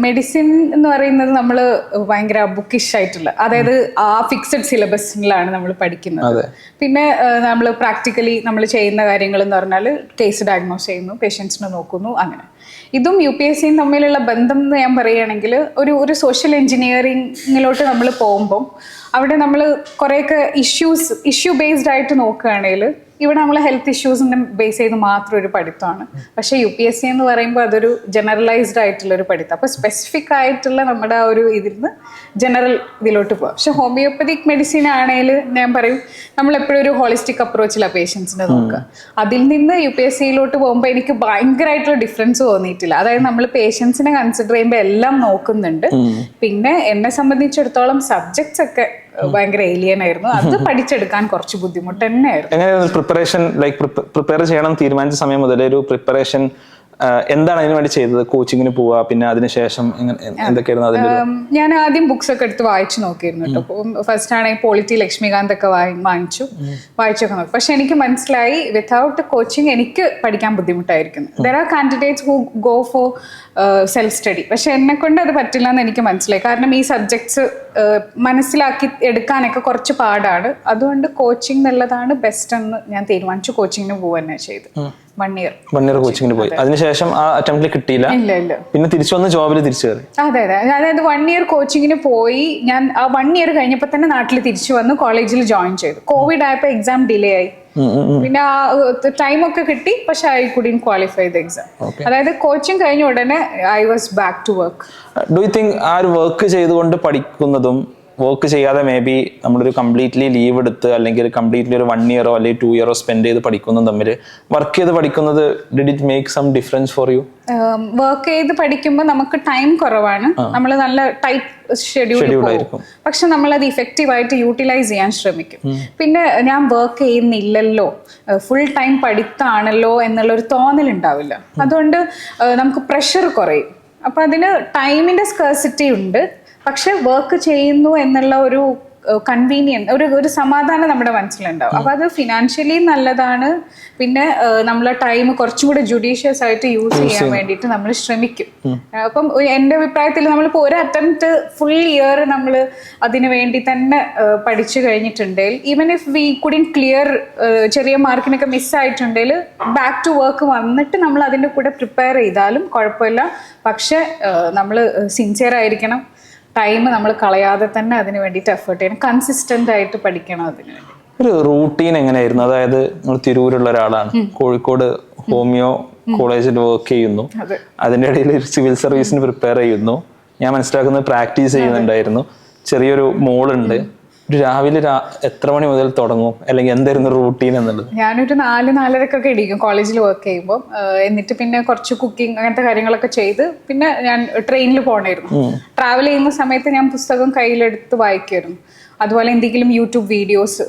മെഡിസിൻ എന്ന് പറയുന്നത് നമ്മൾ ഭയങ്കര ബുക്കിഷ് ആയിട്ടുള്ള അതായത് ആ ഫിക്സഡ് സിലബസിലാണ് നമ്മൾ പഠിക്കുന്നത്. പിന്നെ നമ്മൾ പ്രാക്ടിക്കലി നമ്മൾ ചെയ്യുന്ന കാര്യങ്ങൾ എന്ന് പറഞ്ഞാൽ കേസ് ഡയഗ്നോസ് ചെയ്യുന്നു പേഷ്യൻസിനെ നോക്കുന്നു അങ്ങനെ. ഇതും യു പി എസ് സിയും തമ്മിലുള്ള ബന്ധം എന്ന് ഞാൻ പറയുകയാണെങ്കിൽ ഒരു ഒരു സോഷ്യൽ എഞ്ചിനീയറിങ്ങിലോട്ട് നമ്മൾ പോകുമ്പം അവിടെ നമ്മൾ കുറേയൊക്കെ ഇഷ്യൂസ് ഇഷ്യൂ ബേസ്ഡ് ആയിട്ട് നോക്കുകയാണെങ്കിൽ ഇവിടെ നമ്മൾ ഹെൽത്ത് ഇഷ്യൂസിനെ ബേസ് ചെയ്ത് മാത്രം ഒരു പഠിത്തമാണ്. പക്ഷേ യു പി എസ് സി എന്ന് പറയുമ്പോൾ അതൊരു ജനറലൈസ്ഡ് ആയിട്ടുള്ള ഒരു പഠിത്തം. അപ്പോൾ സ്പെസിഫിക് ആയിട്ടുള്ള നമ്മുടെ ആ ഒരു ഇതിൽ നിന്ന് ജനറൽ ഇതിലോട്ട് പോകാം പക്ഷെ ഹോമിയോപ്പതിക് മെഡിസിൻ ആണെങ്കിൽ ഞാൻ പറയും നമ്മൾ എപ്പോഴും ഒരു ഹോളിസ്റ്റിക് അപ്രോച്ചിലാണ് പേഷ്യൻസിനെ നോക്കുക. അതിൽ നിന്ന് യു പി എസ് സിയിലോട്ട് പോകുമ്പോൾ എനിക്ക് ഭയങ്കരമായിട്ടുള്ള ഡിഫറൻസ് തോന്നിയിട്ടില്ല. അതായത് നമ്മൾ പേഷ്യൻസിനെ കൺസിഡർ ചെയ്യുമ്പോൾ എല്ലാം നോക്കുന്നുണ്ട്. പിന്നെ എന്നെ സംബന്ധിച്ചിടത്തോളം സബ്ജക്ട്സ് ഒക്കെ ഭയങ്കര ഏലിയൻ ആയിരുന്നു. അത് പഠിച്ചെടുക്കാൻ കുറച്ച് ബുദ്ധിമുട്ട് തന്നെയായിരുന്നു. എങ്ങനെയായിരുന്നു പ്രിപ്പറേഷൻ ലൈക്ക് പ്രിപ്പയർ ചെയ്യണം തീരുമാനിച്ച സമയം മുതൽ ഒരു പ്രിപ്പറേഷൻ എന്താണ് അതിനു വേണ്ടി ചെയ്തത്? കോച്ചിങ്ങിന് പോവുക പിന്നെ അതിനുശേഷം എന്തൊക്കെയായിരുന്നു അതിന്റെ ഞാൻ ആദ്യം ബുക്സ് ഒക്കെ എടുത്ത് വായിച്ചു നോക്കിയിരുന്നു കേട്ടോ. ഫസ്റ്റ് ആണെങ്കിൽ പോളിറ്റി ലക്ഷ്മികാന്ത് ഒക്കെ വാങ്ങിച്ചു. വായിച്ചൊക്കെ നോക്കി. പക്ഷെ എനിക്ക് മനസ്സിലായി വിത്തൗട്ട് കോച്ചിങ് എനിക്ക് പഠിക്കാൻ ബുദ്ധിമുട്ടായിരിക്കുന്നു. There are candidates who go for self study പക്ഷെ എന്നെ കൊണ്ട് അത് പറ്റില്ല എന്ന് എനിക്ക് മനസ്സിലായി. കാരണം ഈ സബ്ജക്ട്സ് മനസ്സിലാക്കി എടുക്കാനൊക്കെ കുറച്ച് പാടാണ്. അതുകൊണ്ട് കോച്ചിങ് എന്നുള്ളതാണ് ബെസ്റ്റ് എന്ന് ഞാൻ തീരുമാനിച്ചു. കോച്ചിങ്ങിന് പോവുക തന്നെ ചെയ്തു വൺ ഇയർ വൺ ഇയർ കോച്ചിങ്ങിന് പോയി. അതിനുശേഷം ആ അറ്റംപ്റ്റിൽ കിട്ടിയില്ല. ഇല്ല ഇല്ല. പിന്നെ തിരിച്ചു വന്ന് ജോബിൽ തിരിച്ചു കയറി. അതെ അതെ. അതായത് വൺ ഇയർ കോച്ചിങ്ങിന് പോയി. ഞാൻ ആ വൺ ഇയർ കഴിഞ്ഞപ്പോൾ തന്നെ നാട്ടിൽ തിരിച്ചു വന്ന് കോളേജിൽ ജോയിൻ ചെയ്തു. കോവിഡ് ആയപ്പോൾ എക്സാം ഡിലേ ആയി. പിന്നെ ആ ടൈം ഒക്കെ കിട്ടി. പക്ഷെ I couldn't qualify the exam അതായത് കോച്ചിങ് കഴിഞ്ഞ ഉടനെ I was back to work do you think ആ ഒരു വർക്ക് ചെയ്തുകൊണ്ട് പഠിക്കുന്നതും വർക്ക് ചെയ്യാതെ മേ ബി നമ്മളൊരു കംപ്ലീറ്റ്ലി ലീവ് എടുത്ത് അല്ലെങ്കിൽ കംപ്ലീറ്റ്ലി ഒരു വൺ ഇയറോ അല്ലെങ്കിൽ ടു ഇയറോ സ്പെൻഡ് ചെയ്ത് പഠിക്കുന്നതും തമ്മിൽ വർക്ക് ചെയ്ത് പഠിക്കുന്നത് did it make some difference for you work ചെയ്ത് പഠിക്കുമ്പോൾ നമുക്ക് ടൈം കുറവാണ്. നമ്മൾ നല്ല ടൈറ്റ് ഷെഡ്യൂൾ ആയിരിക്കും. പക്ഷെ നമ്മൾ അത് ഇഫക്റ്റീവ് ആയിട്ട് യൂട്ടിലൈസ് ചെയ്യാൻ ശ്രമിക്കും. പിന്നെ ഞാൻ വർക്ക് ചെയ്യുന്നില്ലല്ലോ ഫുൾ ടൈം പഠിത്താണല്ലോ എന്നുള്ള ഒരു തോന്നൽ ഉണ്ടാവില്ല. അതുകൊണ്ട് നമുക്ക് പ്രഷർ കുറയും. അപ്പൊ അതിന് ടൈമിന്റെ സ്കേഴ്സിറ്റി ഉണ്ട്. പക്ഷെ വർക്ക് ചെയ്യുന്നു എന്നുള്ള ഒരു കൺവീനിയൻ ഒരു ഒരു സമാധാനം നമ്മുടെ മനസ്സിലുണ്ടാവും. അപ്പൊ അത് ഫിനാൻഷ്യലി നല്ലതാണ്. പിന്നെ നമ്മളെ ടൈം കുറച്ചും കൂടെ ജുഡീഷ്യസ് ആയിട്ട് യൂസ് ചെയ്യാൻ വേണ്ടിയിട്ട് നമ്മൾ ശ്രമിക്കും. അപ്പം എന്റെ എന്റെ അഭിപ്രായത്തിൽ നമ്മളിപ്പോൾ ഒരു അറ്റംപ്റ്റ് ഫുൾ ഇയർ നമ്മൾ അതിനു വേണ്ടി തന്നെ പഠിച്ചു കഴിഞ്ഞിട്ടുണ്ടെങ്കിൽ even if we couldn't clear ചെറിയ മാർക്കിനൊക്കെ മിസ്സായിട്ടുണ്ടെങ്കിൽ ബാക്ക് ടു വർക്ക് വന്നിട്ട് നമ്മൾ അതിന്റെ കൂടെ പ്രിപ്പയർ ചെയ്താലും കുഴപ്പമില്ല. പക്ഷെ നമ്മൾ സിൻസിയർ ആയിരിക്കണം. ടൈം നമ്മൾ കളയാതെ തന്നെ അതിന് വേണ്ടിയിട്ട് എഫേർട്ട് ചെയ്യണം. കൺസിസ്റ്റന്റ് ആയിട്ട് പഠിക്കണം അതിന് വേണ്ടി. ഒരു റൂട്ടീൻ എങ്ങനെയായിരുന്നു? അതായത് നമ്മൾ തിരൂരുള്ള ഒരാളാണ്. കോഴിക്കോട് ഹോമിയോ കോളേജിൽ വർക്ക് ചെയ്യുന്നു. അതിന്റെ അതിന്റെ ഇടയിൽ സിവിൽ സർവീസിന് പ്രിപ്പയർ ചെയ്യുന്നു. ഞാൻ മനസ്സിലാക്കുന്നത് പ്രാക്ടീസ് ചെയ്യുന്നുണ്ടായിരുന്നു. ചെറിയൊരു മോളുണ്ട്. രാവിലെ എത്ര മണി മുതൽ തുടങ്ങും? അല്ലെങ്കിൽ എന്തായിരുന്നു റൂട്ടീൻ എന്നുള്ളത്? ഞാനൊരു നാല് നാലരക്കൊക്കെ ഇടിക്കും കോളേജിൽ വർക്ക് ചെയ്യുമ്പോൾ എന്നിട്ട് പിന്നെ കുറച്ച് കുക്കിംഗ് അങ്ങനത്തെ കാര്യങ്ങളൊക്കെ ചെയ്ത് പിന്നെ ഞാൻ ട്രെയിനിൽ പോകണമായിരുന്നു ട്രാവൽ ചെയ്യുന്ന സമയത്ത് ഞാൻ പുസ്തകം കയ്യിലെടുത്ത് വായിക്കുമായിരുന്നു അതുപോലെ എന്തെങ്കിലും യൂട്യൂബ് വീഡിയോസ്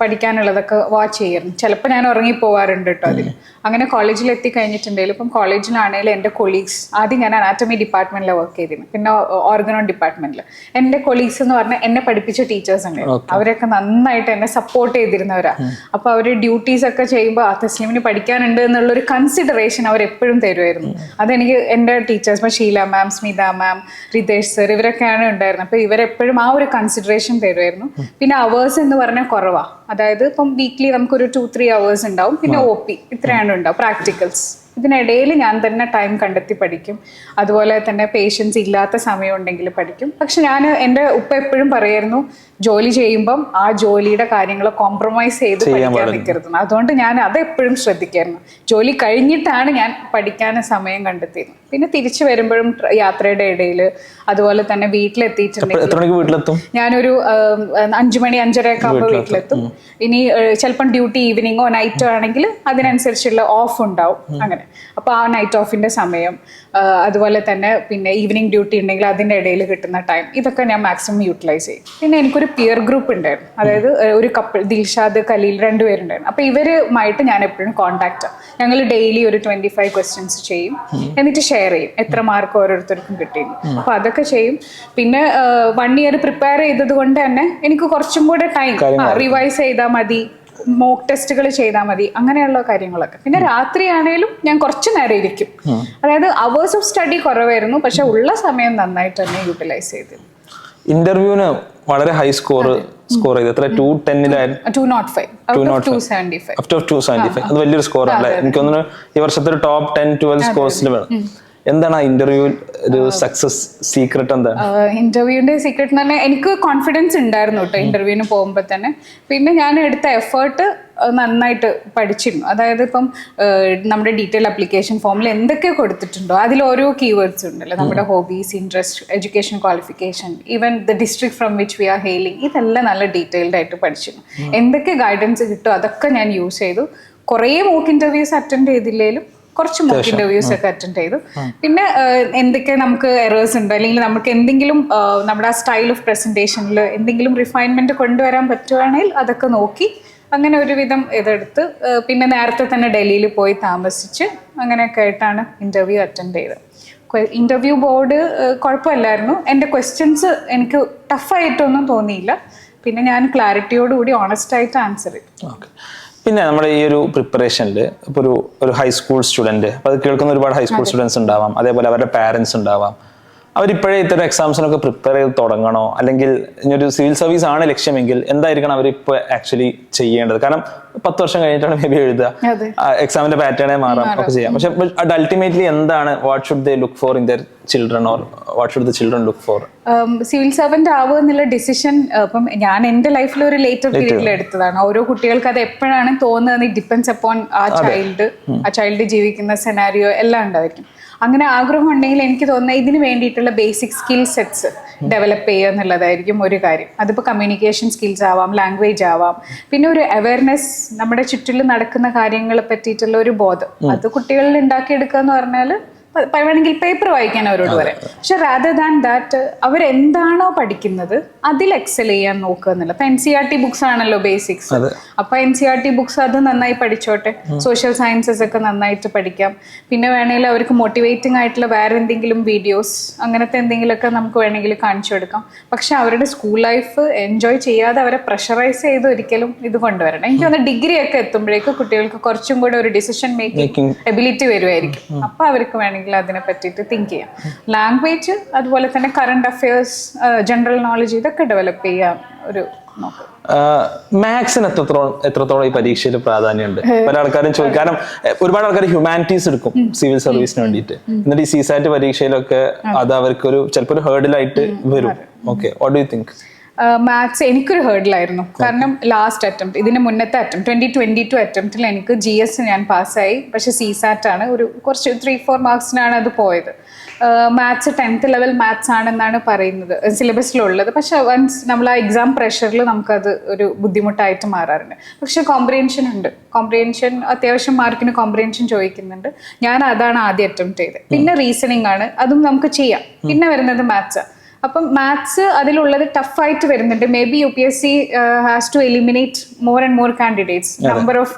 പഠിക്കാനുള്ളതൊക്കെ വാച്ച് ചെയ്യും ചിലപ്പോൾ ഞാൻ ഉറങ്ങി പോവാറുണ്ട് കേട്ടോ അതിൽ അങ്ങനെ കോളേജിൽ എത്തി കഴിഞ്ഞിട്ടുണ്ടെങ്കിൽ ഇപ്പം കോളേജിലാണെങ്കിലും എന്റെ കൊളീഗ്സ് ആദ്യം ഞാൻ അനാറ്റമി ഡിപ്പാർട്ട്മെന്റിൽ വർക്ക് ചെയ്തിരുന്നു. പിന്നെ ഓർഗനോൺ ഡിപ്പാർട്ട്മെന്റിൽ എന്റെ കൊളീഗ്സ് എന്ന് പറഞ്ഞാൽ എന്നെ പഠിപ്പിച്ച ടീച്ചേഴ്സ് ഉണ്ട് അവരൊക്കെ നന്നായിട്ട് എന്നെ സപ്പോർട്ട് ചെയ്തിരുന്നവരാ. അപ്പോൾ അവർ ഡ്യൂട്ടീസ് ഒക്കെ ചെയ്യുമ്പോൾ ആ തസ്ലീമിന് പഠിക്കാനുണ്ട് എന്നുള്ളൊരു കൺസിഡറേഷൻ അവർ എപ്പോഴും തരുമായിരുന്നു അതെനിക്ക് എന്റെ ടീച്ചേഴ്സ് ഇപ്പം Sheela ma'am Smitha ma'am Ritesh sir ഇവരൊക്കെയാണ് ഉണ്ടായിരുന്നത് അപ്പോൾ ഇവരെപ്പോഴും ആ ഒരു കൺസിഡറേഷൻ തരുമായിരുന്നു പിന്നെ അവേഴ്സ് എന്ന് പറഞ്ഞാൽ കുറവാ. അതായത് ഇപ്പം വീക്ക്ലി നമുക്കൊരു ടു ത്രീ അവേഴ്സ് ഉണ്ടാവും. പിന്നെ ഒ പി ഇത്രയാണ് ഉണ്ടാവും പ്രാക്ടിക്കൽസ് ഇതിനിടയിൽ ഞാൻ തന്നെ ടൈം കണ്ടെത്തി പഠിക്കും. അതുപോലെ തന്നെ പേഷ്യൻസ് ഇല്ലാത്ത സമയം ഉണ്ടെങ്കിൽ പഠിക്കും. പക്ഷെ ഞാൻ എന്റെ ഉപ്പ എപ്പോഴും പറയായിരുന്നു ജോലി ചെയ്യുമ്പം ആ ജോലിയുടെ കാര്യങ്ങൾ കോംപ്രമൈസ് ചെയ്ത് പഠിക്കാൻ നിൽക്കരുത്. അതുകൊണ്ട് ഞാൻ അത് എപ്പോഴും ശ്രദ്ധിക്കായിരുന്നു. ജോലി കഴിഞ്ഞിട്ടാണ് ഞാൻ പഠിക്കാൻ സമയം കണ്ടെത്തിയത്. പിന്നെ തിരിച്ചു വരുമ്പോഴും യാത്രയുടെ ഇടയിൽ അതുപോലെ തന്നെ വീട്ടിലെത്തിയിട്ടുണ്ടെങ്കിൽ ഞാനൊരു അഞ്ചുമണി അഞ്ചു മണി അഞ്ചരയൊക്കെ ആകുമ്പോൾ വീട്ടിലെത്തും. ഇനി ചിലപ്പം ഡ്യൂട്ടി ഈവനിങ്ങോ നൈറ്റോ ആണെങ്കിൽ അതിനനുസരിച്ചുള്ള ഓഫ് ഉണ്ടാവും അങ്ങനെ. അപ്പോൾ ആ നൈറ്റ് ഓഫിന്റെ സമയം അതുപോലെ തന്നെ പിന്നെ ഈവനിങ് ഡ്യൂട്ടി ഉണ്ടെങ്കിൽ അതിന്റെ ഇടയിൽ കിട്ടുന്ന ടൈം ഇതൊക്കെ ഞാൻ മാക്സിമം യൂട്ടിലൈസ് ചെയ്യും. പിന്നെ എനിക്കൊരു പിയർ ഗ്രൂപ്പ് ഉണ്ടായിരുന്നു. അതായത് ഒരു കപ്പിൾ ദിൽഷാദ് കലീൽ രണ്ടുപേരുണ്ടായിരുന്നു. അപ്പോൾ ഇവരുമായിട്ട് ഞാൻ എപ്പോഴും കോൺടാക്റ്റ് ഞങ്ങൾ ഡെയിലി ഒരു ട്വന്റി ഫൈവ് ക്വസ്റ്റ്യൻസ് ചെയ്യും എന്നിട്ട് ഷെയർ ചെയ്യും. എത്ര മാർക്ക് ഓരോരുത്തർക്കും കിട്ടിയിരുന്നു അപ്പോൾ അതൊക്കെ ചെയ്യും. പിന്നെ വൺ ഇയർ പ്രിപ്പയർ ചെയ്തത് കൊണ്ട് തന്നെ എനിക്ക് കുറച്ചും കൂടെ ടൈം റിവൈസ് ചെയ്താൽ മതി. മോക്ക് ടെസ്റ്റുകൾ ചെയ്താൽ മതി. അങ്ങനെയുള്ള കാര്യങ്ങളൊക്കെ. പിന്നെ രാത്രിയാണേലും ഞാൻ കുറച്ച് നേരം ഇരിക്കും. അതായത് അവേഴ്സ് ഓഫ് സ്റ്റഡി കുറവായിരുന്നു. പക്ഷെ ഉള്ള സമയം നന്നായിട്ട് തന്നെ യൂട്ടിലൈസ് ചെയ്തു. ഇന്റർവ്യൂവിന് വളരെ ഹൈ സ്കോർ സ്കോർ ചെയ്തു. എത്ര? ടു ടെന്നിലായിരുന്നു അത് വലിയൊരു സ്കോർ അല്ലേ? എനിക്ക് തോന്നുന്നു ഈ വർഷത്തെ ടോപ്പ് ടെൻ ട്വൽവ് സ്കോർസിൽ വേണം. എന്താണ് ആ ഇന്റർവ്യൂ ഒരു സക്സസ് സീക്രട്ട് എന്താ ഇന്റർവ്യൂന്റെ സീക്രട്ട് എന്ന് പറഞ്ഞാൽ എനിക്ക് കോൺഫിഡൻസ് ഉണ്ടായിരുന്നു കേട്ടോ ഇന്റർവ്യൂവിന് പോകുമ്പോൾ തന്നെ. പിന്നെ ഞാൻ എടുത്ത എഫേർട്ട് നന്നായിട്ട് പഠിച്ചിരുന്നു. അതായത് ഇപ്പം നമ്മുടെ ഡീറ്റെയിൽ അപ്ലിക്കേഷൻ ഫോമിൽ എന്തൊക്കെ കൊടുത്തിട്ടുണ്ടോ അതിൽ ഓരോ കീവേഡ്സ് ഉണ്ടല്ലോ. നമ്മുടെ hobbies interest education qualification even the district from which we are hailing ഇതെല്ലാം നല്ല ഡീറ്റെയിൽഡ് ആയിട്ട് പഠിച്ചിരുന്നു. എന്തൊക്കെ ഗൈഡൻസ് കിട്ടുമോ അതൊക്കെ ഞാൻ യൂസ് ചെയ്തു. കുറേ മോക്ക് ഇന്റർവ്യൂസ് അറ്റൻഡ് ചെയ്തില്ലേലും കുറച്ച് മോക്ക് ഇന്റർവ്യൂസ് ഒക്കെ അറ്റൻഡ് ചെയ്തു. പിന്നെ എന്തൊക്കെ നമുക്ക് എറേഴ്സ് ഉണ്ട്? അല്ലെങ്കിൽ നമുക്ക് എന്തെങ്കിലും നമ്മുടെ ആ സ്റ്റൈൽ ഓഫ് പ്രസന്റേഷനിൽ എന്തെങ്കിലും റിഫൈൻമെന്റ് കൊണ്ടുവരാൻ പറ്റുവാണെങ്കിൽ അതൊക്കെ നോക്കി അങ്ങനെ ഒരുവിധം ഇതെടുത്ത് പിന്നെ നേരത്തെ തന്നെ ഡൽഹിയിൽ പോയി താമസിച്ച് അങ്ങനെയൊക്കെ ആയിട്ടാണ് ഇന്റർവ്യൂ അറ്റൻഡ് ചെയ്തത്. ഇന്റർവ്യൂ ബോർഡ് കുഴപ്പമില്ലായിരുന്നു. എന്റെ ക്വസ്റ്റ്യൻസ് എനിക്ക് ടഫായിട്ടൊന്നും തോന്നിയില്ല. പിന്നെ ഞാൻ ക്ലാരിറ്റിയോടുകൂടി ഓണസ്റ്റ് ആയിട്ട് ആൻസർ ചെയ്തു. പിന്നെ നമ്മുടെ ഈ ഒരു പ്രിപ്പറേഷനിൽ ഇപ്പോൾ ഒരു ഒരു ഹൈസ്കൂൾ സ്റ്റുഡന്റ് അപ്പോൾ അത് കേൾക്കുന്ന ഒരുപാട് ഹൈസ്കൂൾ സ്റ്റുഡൻസ് ഉണ്ടാവാം. അതേപോലെ അവരുടെ പാരൻസ് ഉണ്ടാവാം. അവരിപ്പോഴേ ഇത്തരം എക്സാംസിനൊക്കെ പ്രിപ്പയർ ചെയ്ത് തുടങ്ങണോ? അല്ലെങ്കിൽ ഇനിയൊരു സിവിൽ സർവീസ് ആണ് ലക്ഷ്യമെങ്കിൽ എന്തായിരിക്കണം അവരിപ്പോൾ ആക്ച്വലി ചെയ്യേണ്ടത്? കാരണം പത്ത് വർഷം കഴിഞ്ഞിട്ടാണ് മേ ബി എഴുതുക എക്സാമിന്റെ പാറ്റേണേ മാറാം ഒക്കെ ചെയ്യാം. പക്ഷെ അൾട്ടിമേറ്റ്ലി എന്താണ് what should they look for in their children or what should the children look for civil servant ആവുക എന്നുള്ള ഡിസിഷൻ ഇപ്പം ഞാൻ എന്റെ ലൈഫിൽ ഒരു ലേറ്റർ പീരീഡിൽ എടുത്തതാണ്. ഓരോ കുട്ടികൾക്ക് അത് എപ്പോഴാണ് തോന്നുന്നത്? ഡിപ്പെൻസ് അപ്പോൺ ആ ചൈൽഡ് ആ ചൈൽഡ് ജീവിക്കുന്ന സെനാരിയോ എല്ലാം ഉണ്ടായിരിക്കും. അങ്ങനെ ആഗ്രഹം ഉണ്ടെങ്കിൽ എനിക്ക് തോന്നുന്നത് ഇതിന് വേണ്ടിയിട്ടുള്ള ബേസിക് സ്കിൽ സെറ്റ്സ് ഡെവലപ്പ് ചെയ്യുക എന്നുള്ളതായിരിക്കും ഒരു കാര്യം. അതിപ്പോൾ കമ്മ്യൂണിക്കേഷൻ സ്കിൽസ് ആവാം ലാംഗ്വേജ് ആവാം. പിന്നെ ഒരു അവയർനെസ് നമ്മുടെ ചുറ്റിലും നടക്കുന്ന കാര്യങ്ങളെ പറ്റിയിട്ടുള്ള ഒരു ബോധം. അത് കുട്ടികളിൽ ഉണ്ടാക്കിയെടുക്കുക എന്ന് പറഞ്ഞാൽ വേണമെങ്കിൽ പേപ്പർ വായിക്കാൻ അവരോട് പറയാം. പക്ഷെ റാദർ ദാൻ ദാറ്റ് അവരെന്താണോ പഠിക്കുന്നത് അതിൽ എക്സൽ ചെയ്യാൻ നോക്കുക എന്നുള്ളത് ഇപ്പൊ N C R T books ആണല്ലോ ബേസിക്സ്. അപ്പൊ N C R T books അത് നന്നായി പഠിച്ചോട്ടെ. സോഷ്യൽ സയൻസസ് ഒക്കെ നന്നായിട്ട് പഠിക്കാം. പിന്നെ വേണമെങ്കിൽ അവർക്ക് മോട്ടിവേറ്റിംഗ് ആയിട്ടുള്ള വേറെ എന്തെങ്കിലും വീഡിയോസ് അങ്ങനത്തെ എന്തെങ്കിലുമൊക്കെ നമുക്ക് വേണമെങ്കിൽ കാണിച്ചു കൊടുക്കാം. പക്ഷെ അവരുടെ സ്കൂൾ ലൈഫ് എൻജോയ് ചെയ്യാതെ അവരെ പ്രഷറൈസ് ചെയ്ത് ഒരിക്കലും ഇത് കൊണ്ടുവരണം എനിക്ക് തോന്നുന്നു ഡിഗ്രി ഒക്കെ എത്തുമ്പോഴേക്ക് കുട്ടികൾക്ക് കുറച്ചും കൂടെ ഒരു ഡിസിഷൻ മേക്കിംഗ് എബിലിറ്റി വരുമായിരിക്കും അപ്പൊ അവർക്ക് വേണമെങ്കിൽ അതിനെ പറ്റിയിട്ട് തിങ്ക് ചെയ്യാം. ലാംഗ്വേജ് അതുപോലെ തന്നെ കറണ്ട് അഫയേഴ്സ് ജനറൽ നോളജ് ഇതൊക്കെ ഡെവലപ്പ് ചെയ്യാം. ഒരു നോക്കും. മാത്സിന് എത്രത്തോളം എത്രത്തോളം ഈ പരീക്ഷയിൽ പ്രാധാന്യമുണ്ട്? പല ആൾക്കാരും ചോദിക്കും കാരണം ഒരുപാട് ആൾക്കാർ ഹ്യൂമാനിറ്റീസ് എടുക്കും സിവിൽ സർവീസിന് വേണ്ടിയിട്ട്. എന്നിട്ട് ഈ സിസാറ്റ് പരീക്ഷയിലൊക്കെ അത് അവർക്കൊരു ചിലപ്പോൾ ഒരു ഹേർഡിലായിട്ട് വരും. Okay what do you think maths എനിക്കൊരു ഹേർഡിലായിരുന്നു കാരണം ലാസ്റ്റ് അറ്റംപ്റ്റ് ഇതിന് മുന്നത്തെ അറ്റംപ്റ്റ് ട്വന്റി ട്വന്റി ടു അറ്റംപ്റ്റിൽ എനിക്ക് ജി എസ് ഞാൻ പാസ്സായി പക്ഷെ സി സാറ്റ് ആണ്. ഒരു കുറച്ച് ത്രീ ഫോർ മാർക്സിനാണ് അത് പോയത്. മാത്സ് ടെൻത്ത് ലെവൽ മാത്സ് ആണെന്നാണ് പറയുന്നത്. സിലബസിലുള്ളത് പക്ഷെ വൺസ് നമ്മൾ ആ എക്സാം പ്രഷറിൽ നമുക്കത് ഒരു ബുദ്ധിമുട്ടായിട്ട് മാറാറുണ്ട്. പക്ഷെ കോംപ്രിയൻഷൻ ഉണ്ട്. കോംപ്രിയൻഷൻ അത്യാവശ്യം മാർക്കിന് കോംപ്രിയൻഷൻ ചോദിക്കുന്നുണ്ട്. ഞാൻ അതാണ് ആദ്യം അറ്റംപ്റ്റ് ചെയ്തത്. പിന്നെ റീസണിങ് ആണ്. അതും നമുക്ക് ചെയ്യാം. പിന്നെ വരുന്നത് മാത്സ് അപ്പം മാത്സ് അതിലുള്ളത് ടഫായിട്ട് വരുന്നുണ്ട്. Maybe U P S C has to eliminate more and more candidates number of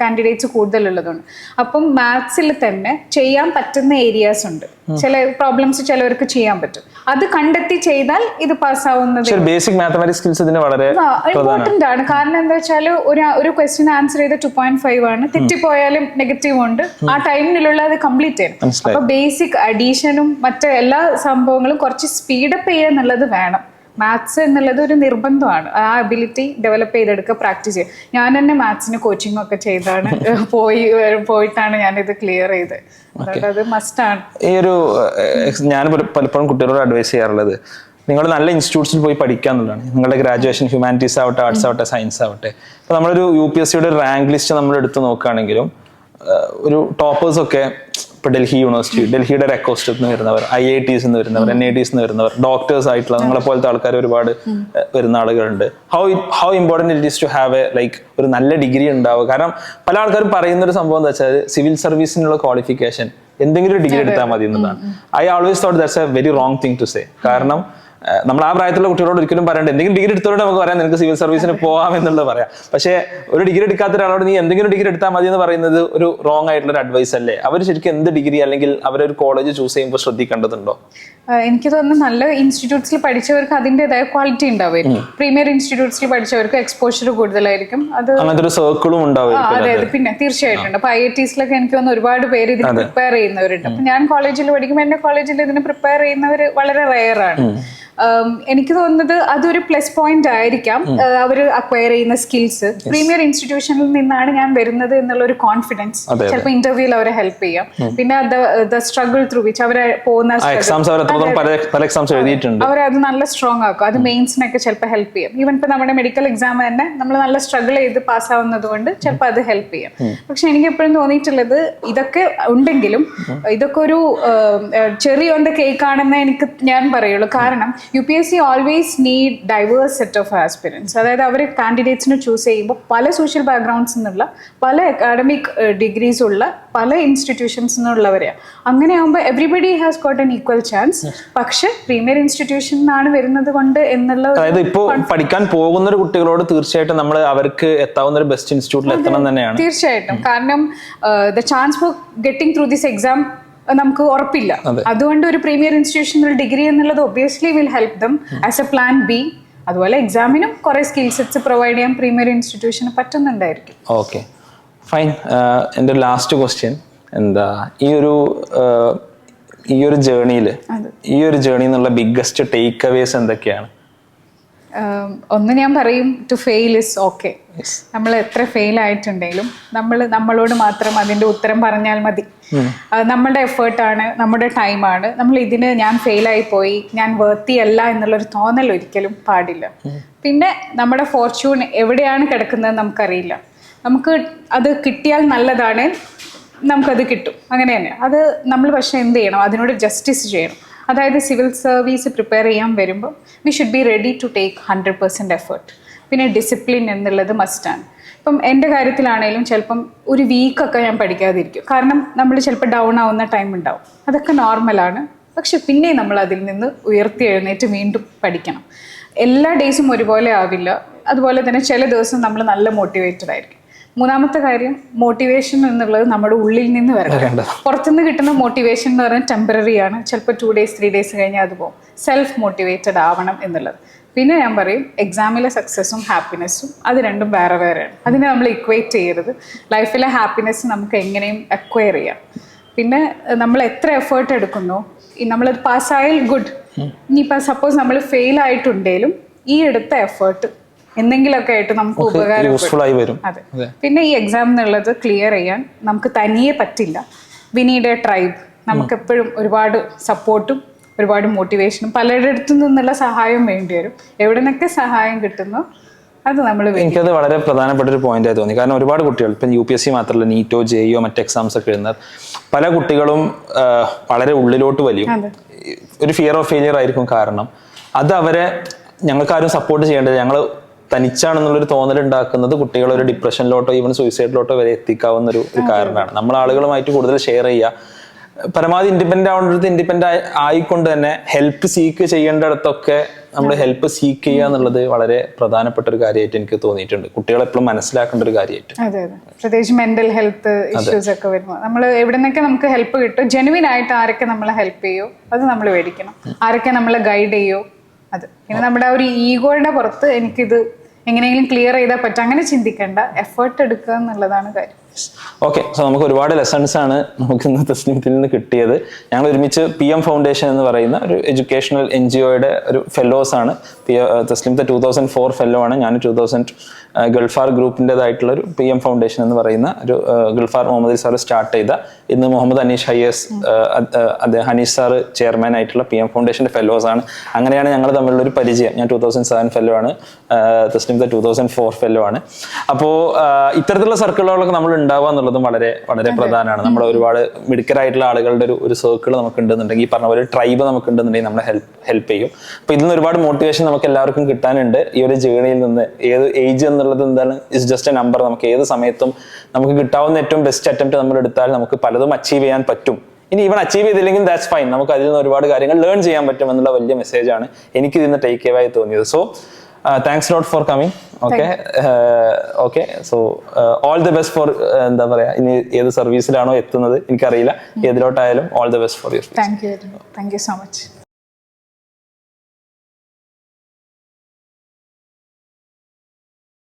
candidates കൂടുതലുള്ളതുകൊണ്ട്. അപ്പം മാത്സിൽ തന്നെ ചെയ്യാൻ പറ്റുന്ന ഏരിയാസ് ഉണ്ട്. ചില പ്രോബ്ലംസ് ചിലവർക്ക് ചെയ്യാൻ പറ്റും. അത് കണ്ടെത്തി ചെയ്താൽ ഇത് പാസ്സാവുന്നത് ബേസിക് മാത്തമാറ്റിക്സ് സ്കിൽസ് ഇതിന് വളരെ ഇമ്പോർട്ടന്റ് ആണ്. കാരണം എന്താ വെച്ചാൽ ഒരു ഒരു ക്വസ്റ്റ്യൻ ആൻസർ ചെയ്ത് ടു പോയിന്റ് ഫൈവ് ആണ്. തെറ്റിപ്പോയാലും നെഗറ്റീവ് ഉണ്ട്. ആ ടൈമിലുള്ള അത് കംപ്ലീറ്റ് ചെയ്യണം. അപ്പൊ ബേസിക് അഡീഷനും മറ്റ് എല്ലാ സംഭവങ്ങളും കുറച്ച് സ്പീഡപ്പ് ചെയ്യുക എന്നുള്ളത് വേണം. മാത്സ് എന്നുള്ളത് ഒരു നിർബന്ധമാണ്. ആ അബിലിറ്റി ഡെവലപ്പ് ചെയ്തെടുക്കുക പ്രാക്ടീസ് ചെയ്യുക. ഞാൻ തന്നെ മാത്സിന് കോച്ചിങ് ഒക്കെ ചെയ്താണ്. പോയി പോയിട്ടാണ് ഞാനിത് ക്ലിയർ ചെയ്ത് അത് അത് ആണ്. ഈ ഒരു ഞാൻ പലപ്പോഴും കുട്ടികളോട് അഡ്വൈസ് ചെയ്യാറുള്ളത് നിങ്ങൾ നല്ല ഇൻസ്റ്റിറ്റ്യൂട്ട്സിൽ പോയി പഠിക്കുക എന്നുള്ളതാണ്. നിങ്ങളുടെ ഗ്രാജുവേഷൻ ഹ്യൂമാനിറ്റീസ് ആവട്ടെ ആർട്സ് ആവട്ടെ സയൻസ് ആവട്ടെ. അപ്പോൾ നമ്മളൊരു യു പി എസ് സിയുടെ റാങ്ക് ലിസ്റ്റ് നമ്മൾ എടുത്ത് നോക്കുകയാണെങ്കിലും ഒരു ടോപ്പേഴ്സ് ഒക്കെ ഇപ്പോൾ ഡൽഹി യൂണിവേഴ്സിറ്റി ഡൽഹിയുടെ റെക്കോസ്റ്റത്തിൽ നിന്ന് വരുന്നവർ ഐ ഐ ടീസ് നിന്ന് വരുന്നവർ എൻ ഐ ടീസ് നിന്ന് വരുന്നവർ ഡോക്ടേഴ്സ് ആയിട്ടുള്ള നിങ്ങളെ പോലത്തെ ആൾക്കാർ ഒരുപാട് വരുന്ന ആളുകളുണ്ട്. How how important it is to have a like ഒരു നല്ല ഡിഗ്രി ഉണ്ടാവുക. കാരണം പല ആൾക്കാരും പറയുന്ന ഒരു സംഭവം എന്താ വെച്ചാൽ സിവിൽ സർവീസിനുള്ള ക്വാളിഫിക്കേഷൻ എന്തെങ്കിലും ഒരു ഡിഗ്രി എടുത്താൽ മതി എന്നതാണ്. I always thought that's a very wrong thing to say കാരണം നമ്മൾ ആ പ്രായത്തിലുള്ള കുട്ടികളോട് ഒരിക്കലും പറയണ്ട. എന്തെങ്കിലും ഡിഗ്രി എടുത്തോടെ നമുക്ക് പറയാം നിനക്ക് സിവിൽ സർവീസിന് പോകാം എന്നുള്ളത് പറയാം. പക്ഷേ ഒരു ഡിഗ്രി എടുക്കാത്ത ഒരാളോട് നീ എന്തെങ്കിലും ഡിഗ്രി എടുത്താൽ മതി എന്ന് പറയുന്നത് ഒരു റോങ് ആയിട്ടുള്ള ഒരു അഡ്വൈസ് അല്ലേ? അവർ ശരിക്കും എന്ത് ഡിഗ്രി അല്ലെങ്കിൽ അവരൊരു കോളേജ് ചൂസ് ചെയ്യുമ്പോൾ ശ്രദ്ധിക്കേണ്ടതുണ്ടോ? എനിക്ക് തോന്നുന്നു നല്ല ഇൻസ്റ്റിറ്റ്യൂട്ട്സിൽ പഠിച്ചവർക്ക് അതിന്റെതായ ക്വാളിറ്റി ഉണ്ടാവും പ്രീമിയർ ഇൻസ്റ്റിറ്റ്യൂട്ട്സിൽ പഠിച്ചവർക്ക് എക്സ്പോഷർ കൂടുതലായിരിക്കും. അത് അങ്ങനത്തെ സർക്കിളും ഉണ്ടാവും അതെ അതെ. പിന്നെ തീർച്ചയായിട്ടും അപ്പൊ ഐ ഐ ടീസിലൊക്കെ എനിക്ക് തോന്നുന്നു ഒരുപാട് പേര് ഇതിന് പ്രിപ്പയർ ചെയ്യുന്നവരുണ്ട്. അപ്പൊ ഞാൻ കോളേജിൽ പഠിക്കുമ്പോൾ എന്റെ കോളേജിൽ ഇതിന് പ്രിപ്പയർ ചെയ്യുന്നവർ വളരെ റെയർ ആണ്. എനിക്ക് തോന്നുന്നത് അതൊരു പ്ലസ് പോയിന്റ് ആയിരിക്കാം. അവർ അക്വയർ ചെയ്യുന്ന സ്കിൽസ് പ്രീമിയർ ഇൻസ്റ്റിറ്റ്യൂഷനിൽ നിന്നാണ് ഞാൻ വരുന്നത് എന്നുള്ള ഒരു കോൺഫിഡൻസ്. ചിലപ്പോൾ ഇന്റർവ്യൂവിൽ അവരെ ഹെൽപ്പ് ചെയ്യാം. പിന്നെ ദ സ്ട്രഗിൾ ത്രൂ വിച്ച് അവരെ പോകുന്ന അവർ പല പല എക്സാംസ് എഴുതിയിട്ടുണ്ട്. അവരത് നല്ല സ്ട്രോങ് ആക്കും. അത് മെയിൻസിനൊക്കെ ചിലപ്പോൾ ഹെൽപ്പ് ചെയ്യും. ഈവൻ ഇപ്പൊ നമ്മുടെ മെഡിക്കൽ എക്സാം തന്നെ നമ്മൾ നല്ല സ്ട്രഗിൾ ചെയ്ത് പാസ്സാവുന്നത് കൊണ്ട് ചിലപ്പോൾ അത് ഹെൽപ്പ് ചെയ്യും. പക്ഷെ എനിക്ക് എപ്പോഴും തോന്നിയിട്ടുള്ളത് ഇതൊക്കെ ഉണ്ടെങ്കിലും ഇതൊക്കെ ഒരു ചെറിയ ഓൺ ദ കേക്ക് ആണെന്ന് എനിക്ക് ഞാൻ പറയുള്ളൂ. കാരണം U P S C always need diverse set of aspirants അതായത് അവർ കാൻഡിഡേറ്റ്സിനെ ചൂസ് ചെയ്യുമ്പോൾ പല സോഷ്യൽ ബാക്ക്ഗ്രൗണ്ട്സ് നിന്നുള്ള പല അക്കാഡമിക് ഡിഗ്രീസ് ഉള്ള പല ഇൻസ്റ്റിറ്റ്യൂഷൻസ് നിന്നുള്ളവരെയാണ് അങ്ങനെ ആകുമ്പോൾ everybody has got an equal chance പക്ഷെ പ്രീമിയർ ഇൻസ്റ്റിറ്റ്യൂഷൻ നിന്നാണ് വരുന്നത് കൊണ്ട് എന്നുള്ള അതായത് ഇപ്പോൾ പഠിക്കാൻ പോകുന്ന ഒരു കുട്ടികളോട് തീർച്ചയായിട്ടും നമ്മൾ അവർക്ക് എത്താവുന്ന ഒരു ബെസ്റ്റ് ഇൻസ്റ്റിറ്റ്യൂട്ടിൽ എത്തണം തന്നെയാണ്. തീർച്ചയായിട്ടും. കാരണം the chance for getting through this exam നമുക്ക് ഉറപ്പില്ല. അതുകൊണ്ട് ഒരു പ്രീമിയർ ഇൻസ്റ്റിറ്റ്യൂഷനിൽ ഡിഗ്രി എന്നുള്ളത് obviously will help them as a plan B അതുപോലെ എക്സാമിനും കുറെ സ്കിൽ സെറ്റ്സ് പ്രൊവൈഡ് ചെയ്യാൻ പ്രീമിയർ ഇൻസ്റ്റിറ്റ്യൂഷന് പറ്റുന്നുണ്ടായിരിക്കും. ഓക്കെ ഫൈൻ എന്റെ ലാസ്റ്റ് ക്വസ്റ്റ്യൻ എന്താ ഈ ഒരു ഈ ഒരു ജേണിയിൽ ഈ ഒരു ജേണി എന്നുള്ള ബിഗ്ഗസ്റ്റ് ടേക്ക് അവേസ് എന്തൊക്കെയാണ്? Um, ഒന്ന് ഞാൻ പറയും ടു ഫെയിൽ ഇസ് ഓക്കെ നമ്മൾ എത്ര ഫെയിൽ ആയിട്ടുണ്ടെങ്കിലും നമ്മൾ നമ്മളോട് മാത്രം അതിന്റെ ഉത്തരം പറഞ്ഞാൽ മതി. നമ്മുടെ എഫേർട്ടാണ് നമ്മുടെ ടൈമാണ് നമ്മൾ ഇതിന് ഞാൻ ഫെയിലായി പോയി ഞാൻ വേർത്തി അല്ല എന്നുള്ളൊരു തോന്നൽ ഒരിക്കലും പാടില്ല. പിന്നെ നമ്മുടെ ഫോർച്യൂൺ എവിടെയാണ് കിടക്കുന്നത് നമുക്കറിയില്ല. നമുക്ക് അത് കിട്ടിയാൽ നല്ലതാണ്. നമുക്കത് കിട്ടും. അങ്ങനെ തന്നെ. അത് നമ്മൾ പക്ഷേ എന്ത് ചെയ്യണം? അതിനോട് ജസ്റ്റിസ് ചെയ്യണം. അതായത് സിവിൽ സർവീസ് പ്രിപ്പയർ ചെയ്യാൻ വരുമ്പോൾ we should be ready to take hundred percent effort പിന്നെ ഡിസിപ്ലിൻ എന്നുള്ളത് മസ്റ്റാണ് ഇപ്പം എന്റെ കാര്യത്തിലാണേലും ചിലപ്പം ഒരു വീക്കൊക്കെ ഞാൻ പഠിക്കാതിരിക്കും. കാരണം നമ്മൾ ചിലപ്പോൾ ഡൗൺ ആവുന്ന ടൈം ഉണ്ടാവും. അതൊക്കെ നോർമലാണ് പക്ഷെ പിന്നെ നമ്മൾ അതിൽ നിന്ന് ഉയർത്തി എഴുന്നേറ്റ് വീണ്ടും പഠിക്കണം. എല്ലാ ഡേയ്സും ഒരുപോലെ ആവില്ല. അതുപോലെ തന്നെ ചില ദിവസം നമ്മൾ നല്ല മോട്ടിവേറ്റഡ് ആയിരിക്കും. മൂന്നാമത്തെ കാര്യം മോട്ടിവേഷൻ എന്നുള്ളത് നമ്മുടെ ഉള്ളിൽ നിന്ന് വരണം. പുറത്തുനിന്ന് കിട്ടുന്ന മോട്ടിവേഷൻ എന്ന് പറഞ്ഞാൽ ടെമ്പററി ആണ്. ചിലപ്പോൾ ടു ഡേയ്സ് ത്രീ ഡേയ്സ് കഴിഞ്ഞാൽ അത് പോകും സെൽഫ് മോട്ടിവേറ്റഡ് ആവണം എന്നുള്ളത്. പിന്നെ ഞാൻ പറയും എക്സാമിലെ സക്സസ്സും ഹാപ്പിനെസ്സും അത് രണ്ടും വേറെ വേറെയാണ് അതിനെ നമ്മൾ ഇക്വേറ്റ് ചെയ്യരുത്. ലൈഫിലെ ഹാപ്പിനെസ് നമുക്ക് എങ്ങനെയും അക്വയർ ചെയ്യാം. പിന്നെ നമ്മൾ എത്ര എഫേർട്ട് എടുക്കുന്നു? നമ്മൾ നമ്മളത് പാസ്സായാൽ ഗുഡ് ഇനിയിപ്പോൾ സപ്പോസ് നമ്മൾ ഫെയിൽ ആയിട്ടുണ്ടെങ്കിലും ഈ എടുത്ത എഫേർട്ട് എന്തെങ്കിലുമൊക്കെ ആയിട്ട് നമുക്ക് ഉപകാരം ആയി വരും. അതെ. പിന്നെ ഈ എക്സാം എന്നുള്ളത് ക്ലിയർ ചെയ്യാൻ നമുക്ക് തനിയെ പറ്റില്ല. വി നീഡ് എ ട്രൈബ് നമുക്ക് എപ്പോഴും ഒരുപാട് സപ്പോർട്ടും ഒരുപാട് മോട്ടിവേഷനും പലയിടത്തു നിന്നുള്ള സഹായം വേണ്ടി വരും. എവിടെ നിന്നൊക്കെ സഹായം കിട്ടുന്നു അത് നമ്മൾ എനിക്കത് വളരെ പ്രധാനപ്പെട്ട ഒരു പോയിന്റ് ആയി തോന്നി. കാരണം ഒരുപാട് കുട്ടികൾ ഇപ്പം യു പി എസ് സി മാത്രമല്ല നീറ്റോ ജെയോ മറ്റ് എക്സാംസ് ഒക്കെ എഴുതുന്നത് പല കുട്ടികളും വളരെ ഉള്ളിലോട്ട് വലിയും. ഒരു ഫിയർ ഓഫ് ഫെയിലിയർ ആയിരിക്കും കാരണം. അത് അവരെ ഞങ്ങൾക്കാരും സപ്പോർട്ട് ചെയ്യേണ്ടത് ഞങ്ങൾ തനിച്ചാണെന്നുള്ളൊരു തോന്നൽ ഉണ്ടാക്കുന്നത് കുട്ടികളെ ഒരു ഡിപ്രഷനിലോട്ടോ ഈവൻ സൂയിസൈഡിലോട്ടോ വരെ എത്തിക്കാവുന്ന ഒരു കാരണമാണ്. നമ്മൾ ആളുകളുമായിട്ട് കൂടുതൽ ഷെയർ ചെയ്യുക. പരമാവധി ഇൻഡിപെൻഡന്റ് ആവേണ്ടത് ഇൻഡിപെൻഡന്റ് ആയിക്കൊണ്ട് തന്നെ ഹെൽപ്പ് സീക്ക് ചെയ്യേണ്ടടത്തൊക്കെ നമ്മൾ ഹെൽപ്പ് സീക്ക് ചെയ്യുക എന്നുള്ളത് വളരെ പ്രധാനപ്പെട്ട ഒരു കാര്യമായിട്ട് എനിക്ക് തോന്നിയിട്ടുണ്ട്. കുട്ടികളെ എപ്പോഴും മനസ്സിലാക്കേണ്ട ഒരു കാര്യമായിട്ട്. അതെ അതെ. പ്രത്യേകിച്ച് മെന്റൽ ഹെൽത്ത് ഇഷ്യൂസ് ഒക്കെ വരുമ്പോൾ നമ്മൾ എവിടെ നിന്നൊക്കെ നമുക്ക് ഹെൽപ്പ് കിട്ടും ജെനുവിൻ ആയിട്ട് ആരൊക്കെ നമ്മളെ ഹെൽപ്പ് ചെയ്യോ അത് നമ്മൾ മേടിക്കണം. ആരൊക്കെ നമ്മളെ ഗൈഡ് ചെയ്യോ അത്. പിന്നെ നമ്മുടെ ഒരു ഈഗോയുടെ പുറത്ത് എനിക്കിത് എങ്ങനെയെങ്കിലും ക്ലിയർ ചെയ്താൽ പറ്റും. അങ്ങനെ ചിന്തിക്കേണ്ട. എഫേർട്ട് എടുക്കുക എന്നുള്ളതാണ് കാര്യം. ഓക്കെ സോ നമുക്ക് ഒരുപാട് ലെസൺസ് ആണ് നമുക്ക് ഇന്ന് തസ്ലിമത്തിൽ നിന്ന് കിട്ടിയത്. ഞങ്ങൾ ഒരുമിച്ച് പി എം ഫൗണ്ടേഷൻ എന്ന് പറയുന്ന ഒരു എഡ്യൂക്കേഷണൽ എൻ ജി ഒയുടെ ഒരു ഫെല്ലോസ് ആണ്. പി തസ്ലിമത്തെ ടൂ തൗസൻഡ് ഫോർ ഫെല്ലോ ആണ്. ഞാൻ ടൂ തൗസൻഡ് ഗൾഫാർ ഗ്രൂപ്പിന്റെതായിട്ടുള്ള ഒരു പി എം ഫൗണ്ടേഷൻ എന്ന് പറയുന്ന ഒരു ഗൾഫാർ മുഹമ്മദ് സാറ് സ്റ്റാർട്ട് ചെയ്ത ഇന്ന് മുഹമ്മദ് അനീഷ് ഹയ്യസ് അദ്ദേഹം ഹനീഷ് സാറ് ചെയർമാൻ ആയിട്ടുള്ള പി എം ഫൗണ്ടേഷന്റെ ഫെലോസ് ആണ്. അങ്ങനെയാണ് ഞങ്ങൾ തമ്മിലുള്ള ഒരു പരിചയം. ഞാൻ ടൂ തൗസൻഡ് സെവൻ ഫെല്ലോ ആണ്. Thasleem two thousand four fellow ആണ്. അപ്പോൾ ഇത്തരത്തിലുള്ള സർക്കിളുകളൊക്കെ നമ്മൾ ഉണ്ടാവുക എന്നുള്ളതും വളരെ വളരെ പ്രധാനമാണ്. നമ്മൾ ഒരുപാട് മിടുക്കരായിട്ടുള്ള ആളുകളുടെ ഒരു ഒരു സർക്കിൾ നമുക്ക് ഉണ്ടെന്നുണ്ടെങ്കിൽ ഈ പറഞ്ഞ പോലെ ട്രൈബ് നമുക്ക് ഉണ്ടെന്നുണ്ടെങ്കിൽ നമ്മളെ ഹെൽപ്പ് ഹെൽപ്പ് ചെയ്യും. അപ്പോൾ ഇതിൽ നിന്ന് ഒരുപാട് മോട്ടിവേഷൻ നമുക്ക് എല്ലാവർക്കും കിട്ടാനുണ്ട്. ഈ ഒരു ജേണിയിൽ നിന്ന് ഏത് ഏജ് എന്നുള്ളത് എന്താണ്? ഇറ്റ്സ് ജസ്റ്റ് എ നമ്പർ നമുക്ക് ഏത് സമയത്തും നമുക്ക് കിട്ടാവുന്ന ഏറ്റവും ബെസ്റ്റ് അറ്റംപ്റ്റ് നമ്മൾ എടുത്താൽ നമുക്ക് പലതും അച്ചീവ് ചെയ്യാൻ പറ്റും. ഇനി ഇവൻ അച്ചീവ് ചെയ്തില്ലെങ്കിൽ ദാറ്റ്സ് ഫൈൻ നമുക്ക് അതിൽ നിന്ന് ഒരുപാട് കാര്യങ്ങൾ ലേൺ ചെയ്യാൻ പറ്റും എന്നുള്ള വലിയ മെസ്സേജാണ് എനിക്ക് ഇതിന്ന് ടേക്ക് ആയി തോന്നിയത്. So thanks lot for coming okay okay so all the best for എന്താ പറയാ ഇനി ഏത് സർവീസിലാണോ എത്തുന്നത് എനിക്കറിയില്ല. ഏതിലോട്ടായാലും all the best for you thank you thank you so much